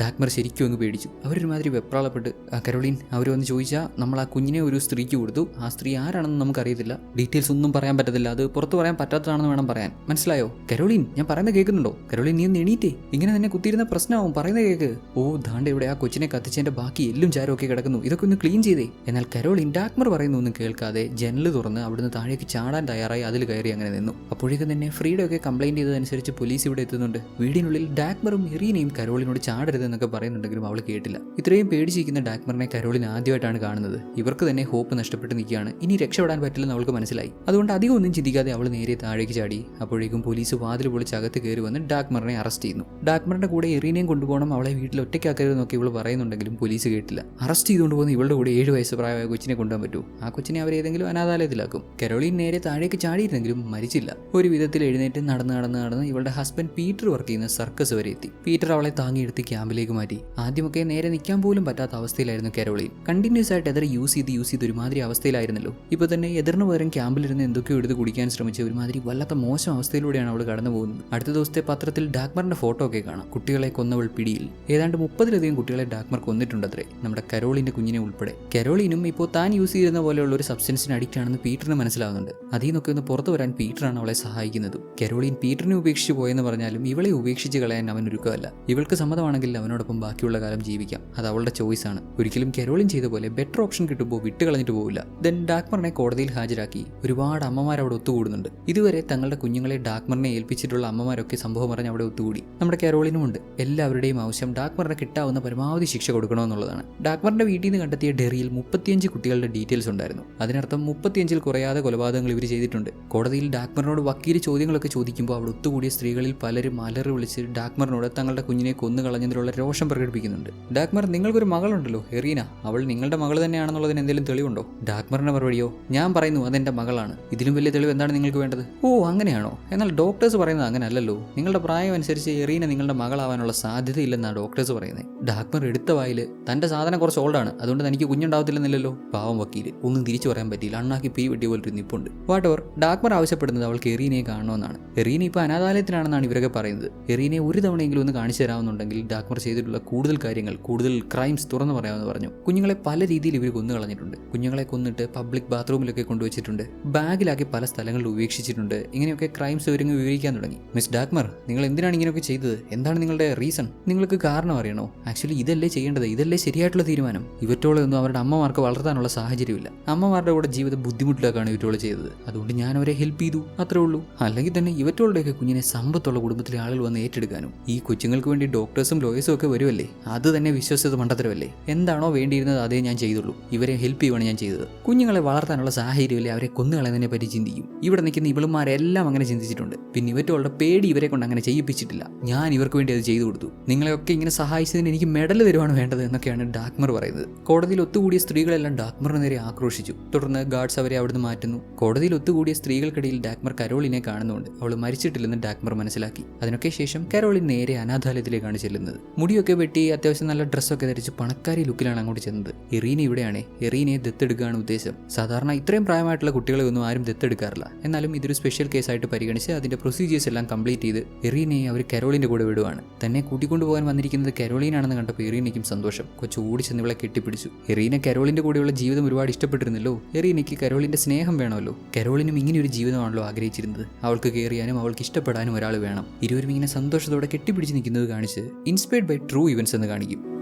ഡാക്മർ ശരിക്കും അങ്ങ് പേടിച്ചു. അവരൊരുമാതിരി വെപ്രാളപ്പെട്ട് "ആ, കരോളിൻ അവർ വന്ന് ചോദിച്ചാൽ നമ്മൾ ആ കുഞ്ഞിനെ ഒരു സ്ത്രീക്ക് കൊടുത്തു. ആ സ്ത്രീ ആരാണെന്ന് നമുക്കറിയത്തില്ല. ഡീറ്റെയിൽസ് ഒന്നും പറയാൻ പറ്റത്തില്ല. അത് പുറത്ത് പറയാൻ പറ്റാത്തതാണെന്ന് വേണം പറയാൻ. മനസ്സിലായോ? കരോളിൻ ഞാൻ പറയുന്നത് കേൾക്കുന്നുണ്ടോ? കരോളിൻ നീ ഒന്ന് എണീറ്റേ. ഇങ്ങനെ തന്നെ കുത്തിയിരുന്ന പ്രശ്നമാവും. പറയുന്നത് കേൾക്ക് ഓ ദാണ്ട് ഇവിടെ ആ കൊച്ചിനെ കത്തിച്ചതിന്റെ ബാക്കി എല്ലും ചാരമൊക്കെ കിടക്കുന്നു. ഇതൊക്കെ ഒന്ന് ക്ലീൻ ചെയ്തേ. എന്നാൽ കരോളിൻ ഡാക്മർ പറയുന്ന ഒന്നും കേൾക്കാതെ ജനൽ തുറന്ന് അവിടുന്ന് താഴേക്ക് ചാടാൻ തയ്യാറായി അതിൽ കയറി അങ്ങനെ നിന്നു. അപ്പോഴേക്കും തന്നെ ഫ്രീഡൊക്കെ കംപ്ലൈന്റ് ചെയ്തതനുസരിച്ച് പോലീസ് ഇവിടെ എത്തുന്നുണ്ട്. വീടിനുള്ളിൽ ഡാക്മറും എറീനയും കരോളിനോട് ചാടരുത് എന്നൊക്കെ പറയുന്നുണ്ടെങ്കിലും അവൾ കേട്ടില്ല. ഇത്രയും പേടിച്ചിരിക്കുന്ന ഡാക്മറിനെ കരോളിൻ ആദ്യമായിട്ടാണ് കാണുന്നത്. ഇവർക്ക് തന്നെ ഹോപ്പ് നഷ്ടപ്പെട്ട് നിൽക്കുകയാണ്. ഇനി രക്ഷപ്പെടാൻ പറ്റില്ലെന്ന് അവൾക്ക് മനസ്സിലായി. അതുകൊണ്ട് അധികം ഒന്നും ചിന്തിക്കാതെ അവൾ നേരെ താഴേക്ക് ചാടി. അപ്പോഴേക്കും പോലീസ് വാതിൽ പൊളിച്ച് അകത്ത് കയറി വന്ന് ഡാക്മറിനെ അറസ്റ്റ് ചെയ്യുന്നു. ഡാക്മറിന്റെ കൂടെ എറീനയും കൊണ്ടുപോകണം അവളെ വീട്ടിൽ ഒറ്റയ്ക്കാക്കരുതെന്നൊക്കെ ഇവൾ പറയുന്നുണ്ടെങ്കിലും പോലീസ് കേട്ടില്ല. അറസ്റ്റ് ചെയ്തുകൊണ്ട് പോകുന്ന ഇവളുടെ കൂടെ ഏഴ് വയസ്സ് പ്രായമായ കൊച്ചിനെ കൊണ്ടുപോകാൻ പറ്റൂ. ആ കൊച്ചിനെ അവർ ഏതെങ്കിലും അനാഥാലയത്തിലാക്കും. കരോളിൻ നേരെ താഴേക്ക് ചാടിയിരുന്നെങ്കിലും മരിച്ചില്ല. ഒരു വിധത്തിൽ എഴുന്നേറ്റ് നടന്ന് നടന്ന് നടന്ന് ഇവളുടെ ഹസ്ബൻഡ് പീറ്റർ വർക്ക് ചെയ്യുന്ന സർക്കസ് വരെ എത്തി. പീറ്റർ അവളെ താങ്ങിയെടുത്ത് ക്യാമ്പിലേക്ക് മാറ്റി. ആദ്യമൊക്കെ നേരെ നിൽക്കാൻ പോലും പറ്റാത്ത അവസ്ഥയിലായിരുന്നു കരോളിൻ കണ്ടിന്യൂസ് ആയിട്ട് എതിർ യൂസ് ചെയ്ത് യൂസ് ചെയ്ത് ഒരുമാതിരി അവസ്ഥയിലായിരുന്നല്ലോ. ഇപ്പൊ തന്നെ എതിർന്ന് പകരം ക്യാമ്പിലിരുന്ന് എന്തൊക്കെയോ എടുത്ത് കുടിക്കാൻ ശ്രമിച്ച് ഒരുമാതിരി വല്ലാത്ത മോശം അവസ്ഥയിലൂടെയാണ് അവൾ കടന്നു പോകുന്നത്. അടുത്ത ദിവസത്തെ പത്രത്തിൽ ഡാക്മറിന്റെ ഫോട്ടോ ഒക്കെ കാണാം. കുട്ടികളെ കൊന്നവൾ പിടിയിൽ. ഏതാണ്ട് മുപ്പതിലധികം കുട്ടികളെ ഡാക്മർ കൊന്നിട്ടുണ്ടത്രേ. നമ്മുടെ കരോളിന്റെ കുഞ്ഞിനെ ഉൾപ്പെടെ. കരോളിനും ഇപ്പോൾ താൻ യൂസ് ചെയ്യുന്ന പോലെയുള്ള ഒരു സബ്സ്റ്റൻസിന് അഡിക്റ്റ് ആണെന്ന് പീറ്ററിന് മനസ്സിലാവുന്നുണ്ട്. അതിൽ നിന്നൊക്കെ ഒന്ന് പുറത്തു വരാൻ പീറ്ററാണ് അവളെ സഹായിക്കുന്നത്. കരോളിൻ പീറ്ററിനെ ഉപേക്ഷിച്ച് പോയെന്ന് പറഞ്ഞാലും ഇവളെ ഉപേക്ഷിച്ച് കളയാൻ അവൻ ഒരുക്കമല്ല ഇവൾക്ക് സമ്മതം ആഗ്രഹമാണെങ്കിൽ അവനോടൊപ്പം ബാക്കിയുള്ള കാലം ജീവിക്കാം. അത് അവളുടെ ചോയ്സ് ആണ്. ഒരിക്കലും കെരോളിൻ ചെയ്ത പോലെ ബെറ്റർ ഓപ്ഷൻ കിട്ടുമ്പോൾ വിട്ട് കളഞ്ഞിട്ട് പോവില്ല. ദെൻ ഡാക്മറിനെ കോടതിയിൽ ഹാജരാക്കി ഒരുപാട് അമ്മമാർ അവിടെ ഒത്തുകൂടുന്നുണ്ട്. ഇതുവരെ തങ്ങളുടെ കുഞ്ഞുങ്ങളെ ഡാക്മറിനെ ഏൽപ്പിച്ചിട്ടുള്ള അമ്മമാരൊക്കെ സംഭവം പറഞ്ഞ് അവിടെ ഒത്തുകൂടി. നമ്മുടെ കെരോളിനുമുണ്ട് എല്ലാവരുടെയും ആവശ്യം ഡാക്മറിനെ കിട്ടാവുന്ന പരമാവധി ശിക്ഷ കൊടുക്കണമെന്നുള്ളതാണ്. ഡാക്മറിന്റെ വീട്ടിൽ നിന്ന് കണ്ടെത്തിയ ഡെറിയിൽ മുപ്പത്തിയഞ്ച് കുട്ടികളുടെ ഡീറ്റെയിൽസ് ഉണ്ടായിരുന്നു. അതിനർത്ഥം മുപ്പത്തിയഞ്ചിൽ കുറയാതെ കൊലപാതകങ്ങൾ ഇവർ ചെയ്തിട്ടുണ്ട്. കോടതിയിൽ ഡാക്മറിനോട് വക്കീൽ ചോദ്യങ്ങളൊക്കെ ചോദിക്കുമ്പോൾ അവിടെ ഒത്തുകൂടിയ സ്ത്രീകളിൽ പലരും അലറി വിളിച്ച് ഡാക്മറിനോട് തങ്ങളുടെ കുഞ്ഞിനെ കൊന്നു കളഞ്ഞതിലുള്ള രോഷം പ്രകടിപ്പിക്കുന്നുണ്ട്. ഡാക്മർ നിങ്ങൾക്കൊരു മകളുണ്ടല്ലോ എറീന അവൾ നിങ്ങളുടെ മകൾ തന്നെയാണെന്നുള്ളതിന് എന്തെങ്കിലും തെളിവുണ്ടോ? ഡാക്മറിന്റെ മറുപടിയോ? ഞാൻ പറയുന്നു അതെന്റെ മകളാണ്. ഇതിലും വലിയ തെളിവ് എന്താണ് നിങ്ങൾക്ക് വേണ്ടത്? ഓ അങ്ങനെയാണോ? എന്നാൽ ഡോക്ടേഴ്സ് പറയുന്നത് അങ്ങനെ അല്ലല്ലോ നിങ്ങളുടെ പ്രായം അനുസരിച്ച് എറീന നിങ്ങളുടെ മകളാവാനുള്ള സാധ്യതയില്ലെന്നാണ് ഡോക്ടേഴ്സ് പറയുന്നത്. ഡാക്മർ എടുത്ത വായിൽ തന്റെ സാധനം കുറച്ച് ഓൾഡാണ് അതുകൊണ്ട് തനിക്ക് കുഞ്ഞുണ്ടാവത്തില്ലെന്നില്ലല്ലോ. പാവം വക്കീൽ. ഒന്നും തിരിച്ചു പറയാൻ പറ്റിയില്ല. അണ്ണാക്കി പീ വെട്ടിയ പോലൊരു നിപ്പുണ്ട്. വാട്ടവർ ഡാക്മർ ആവശ്യപ്പെടുന്നത് അവൾക്ക് എറീനയെ കാണണമെന്നാണ് എറീന ഇപ്പോൾ അനാഥാലയത്തിലാണെന്നാണ് ഇവരൊക്കെ പറയുന്നത്. എറീനയെ ഒരു തവണയെങ്കിലും ഒന്ന് കാണിച്ചു തരാമെന്നുണ്ടെങ്കിൽ ഡാക്മർ ചെയ്തിട്ടുള്ള കൂടുതൽ കാര്യങ്ങൾ കൂടുതൽ ക്രൈംസ് തുറന്നു പറയാമെന്ന് പറഞ്ഞു. കുഞ്ഞുങ്ങളെ പല രീതിയിൽ ഇവർ കൊന്നു കളഞ്ഞിട്ടുണ്ട്. കുഞ്ഞുങ്ങളെ കൊന്നിട്ട് പബ്ലിക് ബാത്റൂമിലൊക്കെ കൊണ്ടുവച്ചിട്ടുണ്ട് ബാഗിലാക്കി പല സ്ഥലങ്ങളിൽ ഉപേക്ഷിച്ചിട്ടുണ്ട്. ഇങ്ങനെയൊക്കെ ക്രൈംസ് ഇവരിങ്ങ് വിവരിക്കാൻ തുടങ്ങി. മിസ് ഡാക്മർ നിങ്ങൾ എന്തിനാണ് ഇങ്ങനെയൊക്കെ ചെയ്തത്? എന്താണ് നിങ്ങളുടെ റീസൺ നിങ്ങൾക്ക് കാരണം അറിയണോ? ആക്ച്വലി ഇതല്ലേ ചെയ്യേണ്ടത്? ഇതല്ലേ ശരിയായിട്ടുള്ള തീരുമാനം? ഇവറ്റോളെ ഒന്നും അവരുടെ അമ്മമാർക്ക് വളർത്താനുള്ള സാഹചര്യമില്ല. അമ്മമാരുടെ കൂടെ ജീവിതം ബുദ്ധിമുട്ടിലാക്കാണ് ഇവറ്റോളെ ചെയ്തത്. അതുകൊണ്ട് ഞാൻ അവരെ ഹെൽപ്പ് ചെയ്തു. അത്രേ ഉള്ളൂ. അല്ലെങ്കിൽ തന്നെ ഇവറ്റോളുടെയൊക്കെ കുഞ്ഞിനെ സമ്പത്തുള്ള കുടുംബത്തിലെ ആളുകൾ വന്ന് ഏറ്റെടുക്കാനും ഈ കൊച്ചുങ്ങൾക്ക് വേണ്ടി ഡോക്ടേഴ്സും ലോയേഴ്സും ഒക്കെ വരുമല്ലേ അത് തന്നെ വിശ്വസിച്ചത് മണ്ടത്തരമല്ലേ? എന്താണോ വേണ്ടിയിരുന്നത് അതേ ഞാൻ ചെയ്തുള്ളൂ. ഇവരെ ഹെൽപ്പ് ചെയ്യുവാണ് ഞാൻ ചെയ്തത്. കുഞ്ഞുങ്ങളെ വളർത്താനുള്ള സാഹചര്യമില്ലേ അവരെ കൊന്നുകളയുന്നതിനെ പറ്റി ചിന്തിക്കും. ഇവിടെ നിൽക്കുന്ന ഇവളുമാരെല്ലാം അങ്ങനെ ചിന്തിച്ചിട്ടുണ്ട്. പിന്നെ ഇവറ്റോളുടെ പേടി ഇവരെ കൊണ്ട് അങ്ങനെ ചെയ്യിപ്പിച്ചിട്ടില്ല. ഞാൻ ഇവർക്ക് വേണ്ടി അത് ചെയ്തു കൊടുത്തു. നിങ്ങളെയൊക്കെ ഇങ്ങനെ സഹായിച്ചതിന് എനിക്ക് മെഡൽ തരുവാണ് വേണ്ടത് എന്നൊക്കെയാണ് ഡാക്മർ പറയുന്നത്. കോടതിയിൽ ഒത്തുകൂടിയ സ്ത്രീകളെല്ലാം ഡാക്മറിന് നേരെ ആക്രോശിച്ചു. തുടർന്ന് ഗാർഡ്സ് അവരെ അവിടുന്ന് മാറ്റുന്നു. കോടതിയിൽ ഒത്തുകൂടിയ സ്ത്രീകൾക്കിടയിൽ ഡാക്മർ കരോളിനെ കാണുന്നുണ്ട്. അവൾ മരിച്ചിട്ടില്ലെന്ന് ഡാക്മർ മനസ്സിലാക്കി. അതിനൊക്കെ ശേഷം കരോളിൻ നേരെ അനാഥാലയത്തിലേക്കാണ് ചെല്ലുന്നത്. മുടിയൊക്കെ വെട്ടി അത്യാവശ്യം നല്ല ഡ്രസ്സൊക്കെ ധരിച്ച് പണക്കാരി ലുക്കിലാണ് അങ്ങോട്ട് ചെന്നത്. എറീന ഇവിടെയാണ്. എറീനയെ ദത്തെടുക്കുകയാണ് ഉദ്ദേശം. സാധാരണ ഇത്രയും പ്രായമായിട്ടുള്ള കുട്ടികളെ ഒന്നും ആരും ദത്തെടുക്കാറില്ല. എന്നാലും ഇതൊരു സ്പെഷ്യൽ കേസായിട്ട് പരിഗണിച്ച് അതിന്റെ പ്രൊസീജിയേഴ്സ് എല്ലാം കംപ്ലീറ്റ് ചെയ്ത് എറീനയെ അവർ കരോളിന്റെ കൂടെ വിടുവാണ്. തന്നെ കൂട്ടിക്കൊണ്ടുപോകാൻ വന്നിരിക്കുന്നത് കരോളീനാണെന്ന് കണ്ടപ്പോൾ എറീനയ്ക്കും സന്തോഷം. കൊച്ചു ഓടി ചെന്ന് ഇവളെ കെട്ടിപ്പിടിച്ചു. എറീന കരോളിന്റെ കൂടെയുള്ള ജീവിതം ഒരുപാട് ഇഷ്ടപ്പെട്ടിരുന്നല്ലോ. എറീനയ്ക്ക് കരോളിന്റെ സ്നേഹം വേണമല്ലോ. കരോളിനും ഇങ്ങനെ ഒരു ജീവിതമാണല്ലോ ആഗ്രഹിച്ചിരുന്നത്. അവൾക്ക് കയറിയാനും അവൾക്ക് ഇഷ്ടപ്പെടാനും ഒരാൾ വേണം. ഇരുവരും ഇങ്ങനെ സന്തോഷത്തോടെ കെട്ടിപ്പിടിച്ച് നിൽക്കുന്നത് കാണിച്ച് ഇൻസ്പയർഡ് ബൈ ട്രൂ ഇവൻസ് എന്ന് കാണിക്കും.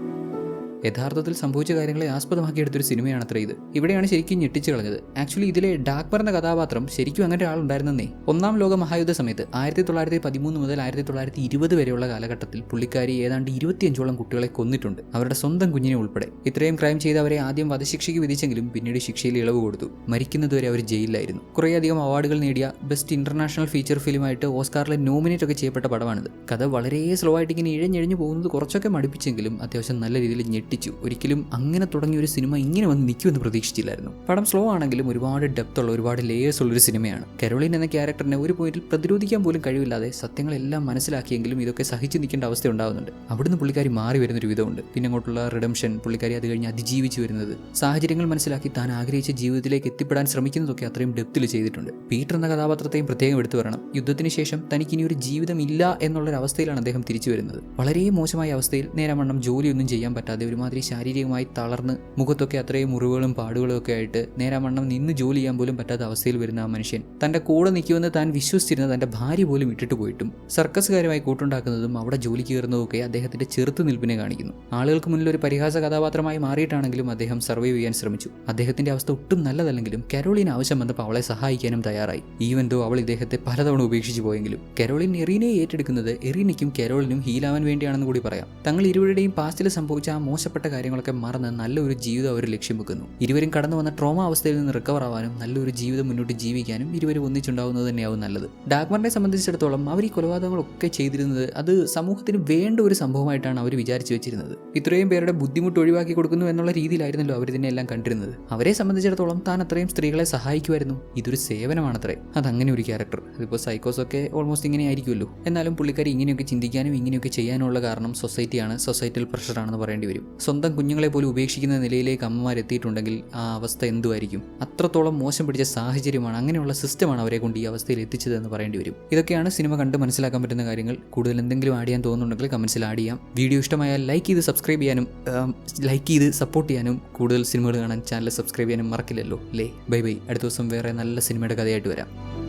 യഥാർത്ഥത്തിൽ സംഭവിച്ച കാര്യങ്ങളെ ആസ്പദമാക്കി എടുത്തൊരു സിനിമയാണ് അത്ര ഇത്. ഇവിടെയാണ് ശരിക്കും ഞെട്ടിച്ചു കളഞ്ഞത്. ആക്ച്വലി ഇതിലെ ഡാക്ബർ എന്ന കഥാപാത്രം ശരിക്കും അങ്ങനെ ഒരാളുണ്ടായിരുന്നേ ഒന്നാം ലോക മഹായുദ്ധ സമയത്ത് ആയിരത്തി തൊള്ളായിരത്തി പതിമൂന്ന് മുതൽ ആയിരത്തി തൊള്ളായിരത്തി ഇരുപത് വരെയുള്ള കാലഘട്ടത്തിൽ പുള്ളിക്കാരി ഏതാണ്ട് ഇരുപത്തിയഞ്ചോളം കുട്ടികളെ കൊന്നിട്ടുണ്ട്. അവരുടെ സ്വന്തം കുഞ്ഞിനെ ഉൾപ്പെടെ. ഇത്രയും ക്രൈം ചെയ്ത് അവരെ ആദ്യം വധശിക്ഷയ്ക്ക് വിധിച്ചെങ്കിലും പിന്നീട് ശിക്ഷയിൽ ഇളവ് കൊടുത്തു. മരിക്കുന്നതുവരെ അവർ ജയിലിലായിരുന്നു. കുറേയധികം അവാർഡുകൾ നേടിയ ബെസ്റ്റ് ഇന്റർനാഷണൽ ഫീച്ചർ ഫിലിമായിട്ട് ഓസ്കാറിലെ നോമിനേറ്റ് ഒക്കെ ചെയ്യപ്പെട്ട പടമാണിത്. കഥ വളരെ സ്ലോ ആയിട്ട് ഇങ്ങനെ ഇഴഞ്ഞിഴഞ്ഞു പോകുന്നത് കുറച്ചൊക്കെ മടുപ്പിച്ചെങ്കിലും അത്യാവശ്യം നല്ല രീതിയിൽ ഞെട്ടിച്ചു. ഒരിക്കലും അങ്ങനെ തുടങ്ങിയ ഒരു സിനിമ ഇങ്ങനെ വന്ന് നിൽക്കുമെന്ന് പ്രതീക്ഷിച്ചില്ലായിരുന്നു. പടം സ്ലോ ആണെങ്കിലും ഒരുപാട് ഡെപ്ത് ഉള്ള ഒരുപാട് ലേയേഴ്സ് ഉള്ള ഒരു സിനിമയാണ്. കരോളിൻ എന്ന ക്യാരക്ടറിനെ ഒരു പോയിന്റിൽ പ്രതിരോധിക്കാൻ പോലും കഴിവില്ലാതെ സത്യങ്ങളെല്ലാം മനസ്സിലാക്കിയെങ്കിലും ഇതൊക്കെ സഹിച്ചു നിൽക്കേണ്ട അവസ്ഥ ഉണ്ടാവുന്നുണ്ട്. അവിടുന്ന് പുള്ളിക്കാരി മാറി വരുന്നൊരു വിധമുണ്ട്. പിന്നെ അങ്ങോട്ടുള്ള റിഡംഷൻ പുള്ളിക്കാരി അത് കഴിഞ്ഞ് അതിജീവിച്ചു വരുന്നത്. സാഹചര്യങ്ങൾ മനസ്സിലാക്കി താൻ ആഗ്രഹിച്ച ജീവിതത്തിലേക്ക് എത്തിപ്പെടാൻ ശ്രമിക്കുന്നതൊക്കെ അത്രയും ഡെപ്തിൽ ചെയ്തിട്ടുണ്ട്. പീറ്റർ എന്ന കഥാപാത്രത്തെയും പ്രത്യേകം എടുത്തു പറയണം. യുദ്ധത്തിന് ശേഷം തനിക്ക് ഇനി ഒരു ജീവിതം ഇല്ല എന്നുള്ളൊരു അവസ്ഥയിലാണ് അദ്ദേഹം തിരിച്ചു വരുന്നത്. വളരെ മോശമായ അവസ്ഥയിൽ നേരമണ്ണം ജോലിയൊന്നും ചെയ്യാൻ പറ്റാതെ ഒരുമാതിരി ശാരീരികമായി തളർന്ന് മുഖത്തൊക്കെ അത്രയും മുറിവുകളും പാടുകളും ഒക്കെ ആയിട്ട് നേരാമണ്ണം നിന്ന് ജോലി ചെയ്യാൻ പോലും പറ്റാത്ത അവസ്ഥയിൽ വരുന്ന ആ മനുഷ്യൻ. തന്റെ കൂടെ നിൽക്കുമെന്ന് താൻ വിശ്വസിച്ചിരുന്ന തന്റെ ഭാര്യ പോലും ഇട്ടിട്ട് പോയിട്ടും സർക്കസുകാരുമായി കൂട്ടുണ്ടാക്കുന്നതും അവിടെ ജോലിക്ക് കയറുന്നതൊക്കെ അദ്ദേഹത്തിന്റെ ചെറുത്ത് നിൽപ്പിനെ കാണിക്കുന്നു. ആളുകൾക്ക് മുന്നിൽ ഒരു പരിഹാസ കഥാപാത്രമായി മാറിയിട്ടാണെങ്കിലും അദ്ദേഹം സർവൈവ് ചെയ്യാൻ ശ്രമിച്ചു. അദ്ദേഹത്തിന്റെ അവസ്ഥ ഒട്ടും നല്ലതല്ലെങ്കിലും കരോളിന് ആവശ്യം വന്നപ്പോൾ അവളെ സഹായിക്കാനും തയ്യാറായി. ഈവൻ ദോ അവൾ ഇദ്ദേഹത്തെ പലതവണ ഉപേക്ഷിച്ചു പോയെങ്കിലും കരോളിൻ എറീനയെ ഏറ്റെടുക്കുന്നത് എറീനയ്ക്കും കരോളിനും ഹീലാവാൻ വേണ്ടിയാണെന്ന് കൂടി പറയാം. തങ്ങൾ ഇരുവരുടെയും പാസ്റ്റിൽ സംഭവിച്ച ആ മോശപ്പെട്ട കാര്യങ്ങളൊക്കെ മറന്ന് നല്ലൊരു ജീവിതം അവർ ലക്ഷ്യം വെക്കുന്നു. ഇരുവരും കടന്നു വന്ന ട്രോമ അവസ്ഥയിൽ നിന്ന് റിക്കവർ ആവാനും നല്ലൊരു ജീവിതം മുന്നോട്ട് ജീവിക്കാനും ഇരുവരും ഒന്നിച്ചുണ്ടാവുന്നത് തന്നെയാവും നല്ലത്. ഡാഗ്മറിനെ സംബന്ധിച്ചിടത്തോളം അവർ ഈ കൊലപാതകങ്ങളൊക്കെ ചെയ്തിരുന്നത് അത് സമൂഹത്തിന് വേണ്ട ഒരു സംഭവമായിട്ടാണ് അവർ വിചാരിച്ചു വെച്ചിരുന്നത്. ഇത്രയും പേരുടെ ബുദ്ധിമുട്ട് ഒഴിവാക്കി കൊടുക്കുന്നു എന്നുള്ള രീതിയിലായിരുന്നല്ലോ അവർ ഇതിനെല്ലാം കണ്ടിരുന്നത്. അവരെ സംബന്ധിച്ചിടത്തോളം താൻ അത്രയും സ്ത്രീകളെ സഹായിക്കുമായിരുന്നു. ഇതൊരു സേവനമാണത്രേ. അതങ്ങനെ ഒരു ക്യാരക്ടർ അതിപ്പോൾ സൈക്കോസ് ഒക്കെ ഓൾമോസ്റ്റ് ഇങ്ങനെ ആയിരിക്കുമല്ലോ. എന്നാലും പുള്ളിക്കാരി ഇങ്ങനെയൊക്കെ ചിന്തിക്കാനും ഇങ്ങനെയൊക്കെ ചെയ്യാനുള്ള കാരണം സൊസൈറ്റിയാണ് സൊസൈറ്റിയിൽ പ്രഷറാണെന്ന് പറയേണ്ടി വരും. സ്വന്തം കുഞ്ഞുങ്ങളെ പോലും ഉപേക്ഷിക്കുന്ന നിലയിലേക്ക് അമ്മമാർ എത്തിയിട്ടുണ്ടെങ്കിൽ ആ അവസ്ഥ എന്തുമായിരിക്കും അത്രത്തോളം മോശം പിടിച്ച സാഹചര്യമാണ് അങ്ങനെയുള്ള സിസ്റ്റമാണ് അവരെ കൊണ്ട് ഈ അവസ്ഥയിൽ എത്തിച്ചതെന്ന് പറയേണ്ടി വരും. ഇതൊക്കെയാണ് സിനിമ കണ്ട് മനസ്സിലാക്കാൻ പറ്റുന്ന കാര്യങ്ങൾ. കൂടുതൽ എന്തെങ്കിലും ആഡ് ചെയ്യാൻ തോന്നുന്നുണ്ടെങ്കിൽ കമൻസിൽ ആഡ് ചെയ്യാം. വീഡിയോ ഇഷ്ടമായാൽ ലൈക്ക് ചെയ്ത് സബ്സ്ക്രൈബ് ചെയ്യാനും ലൈക്ക് ചെയ്ത് സപ്പോർട്ട് ചെയ്യാനും കൂടുതൽ സിനിമകൾ കാണാൻ ചാനൽ സബ്സ്ക്രൈബ് ചെയ്യാനും മറക്കില്ലല്ലോ അല്ലേ? ബൈ ബൈ അടുത്ത ദിവസം വേറെ നല്ല സിനിമയുടെ കഥയായിട്ട് വരാം.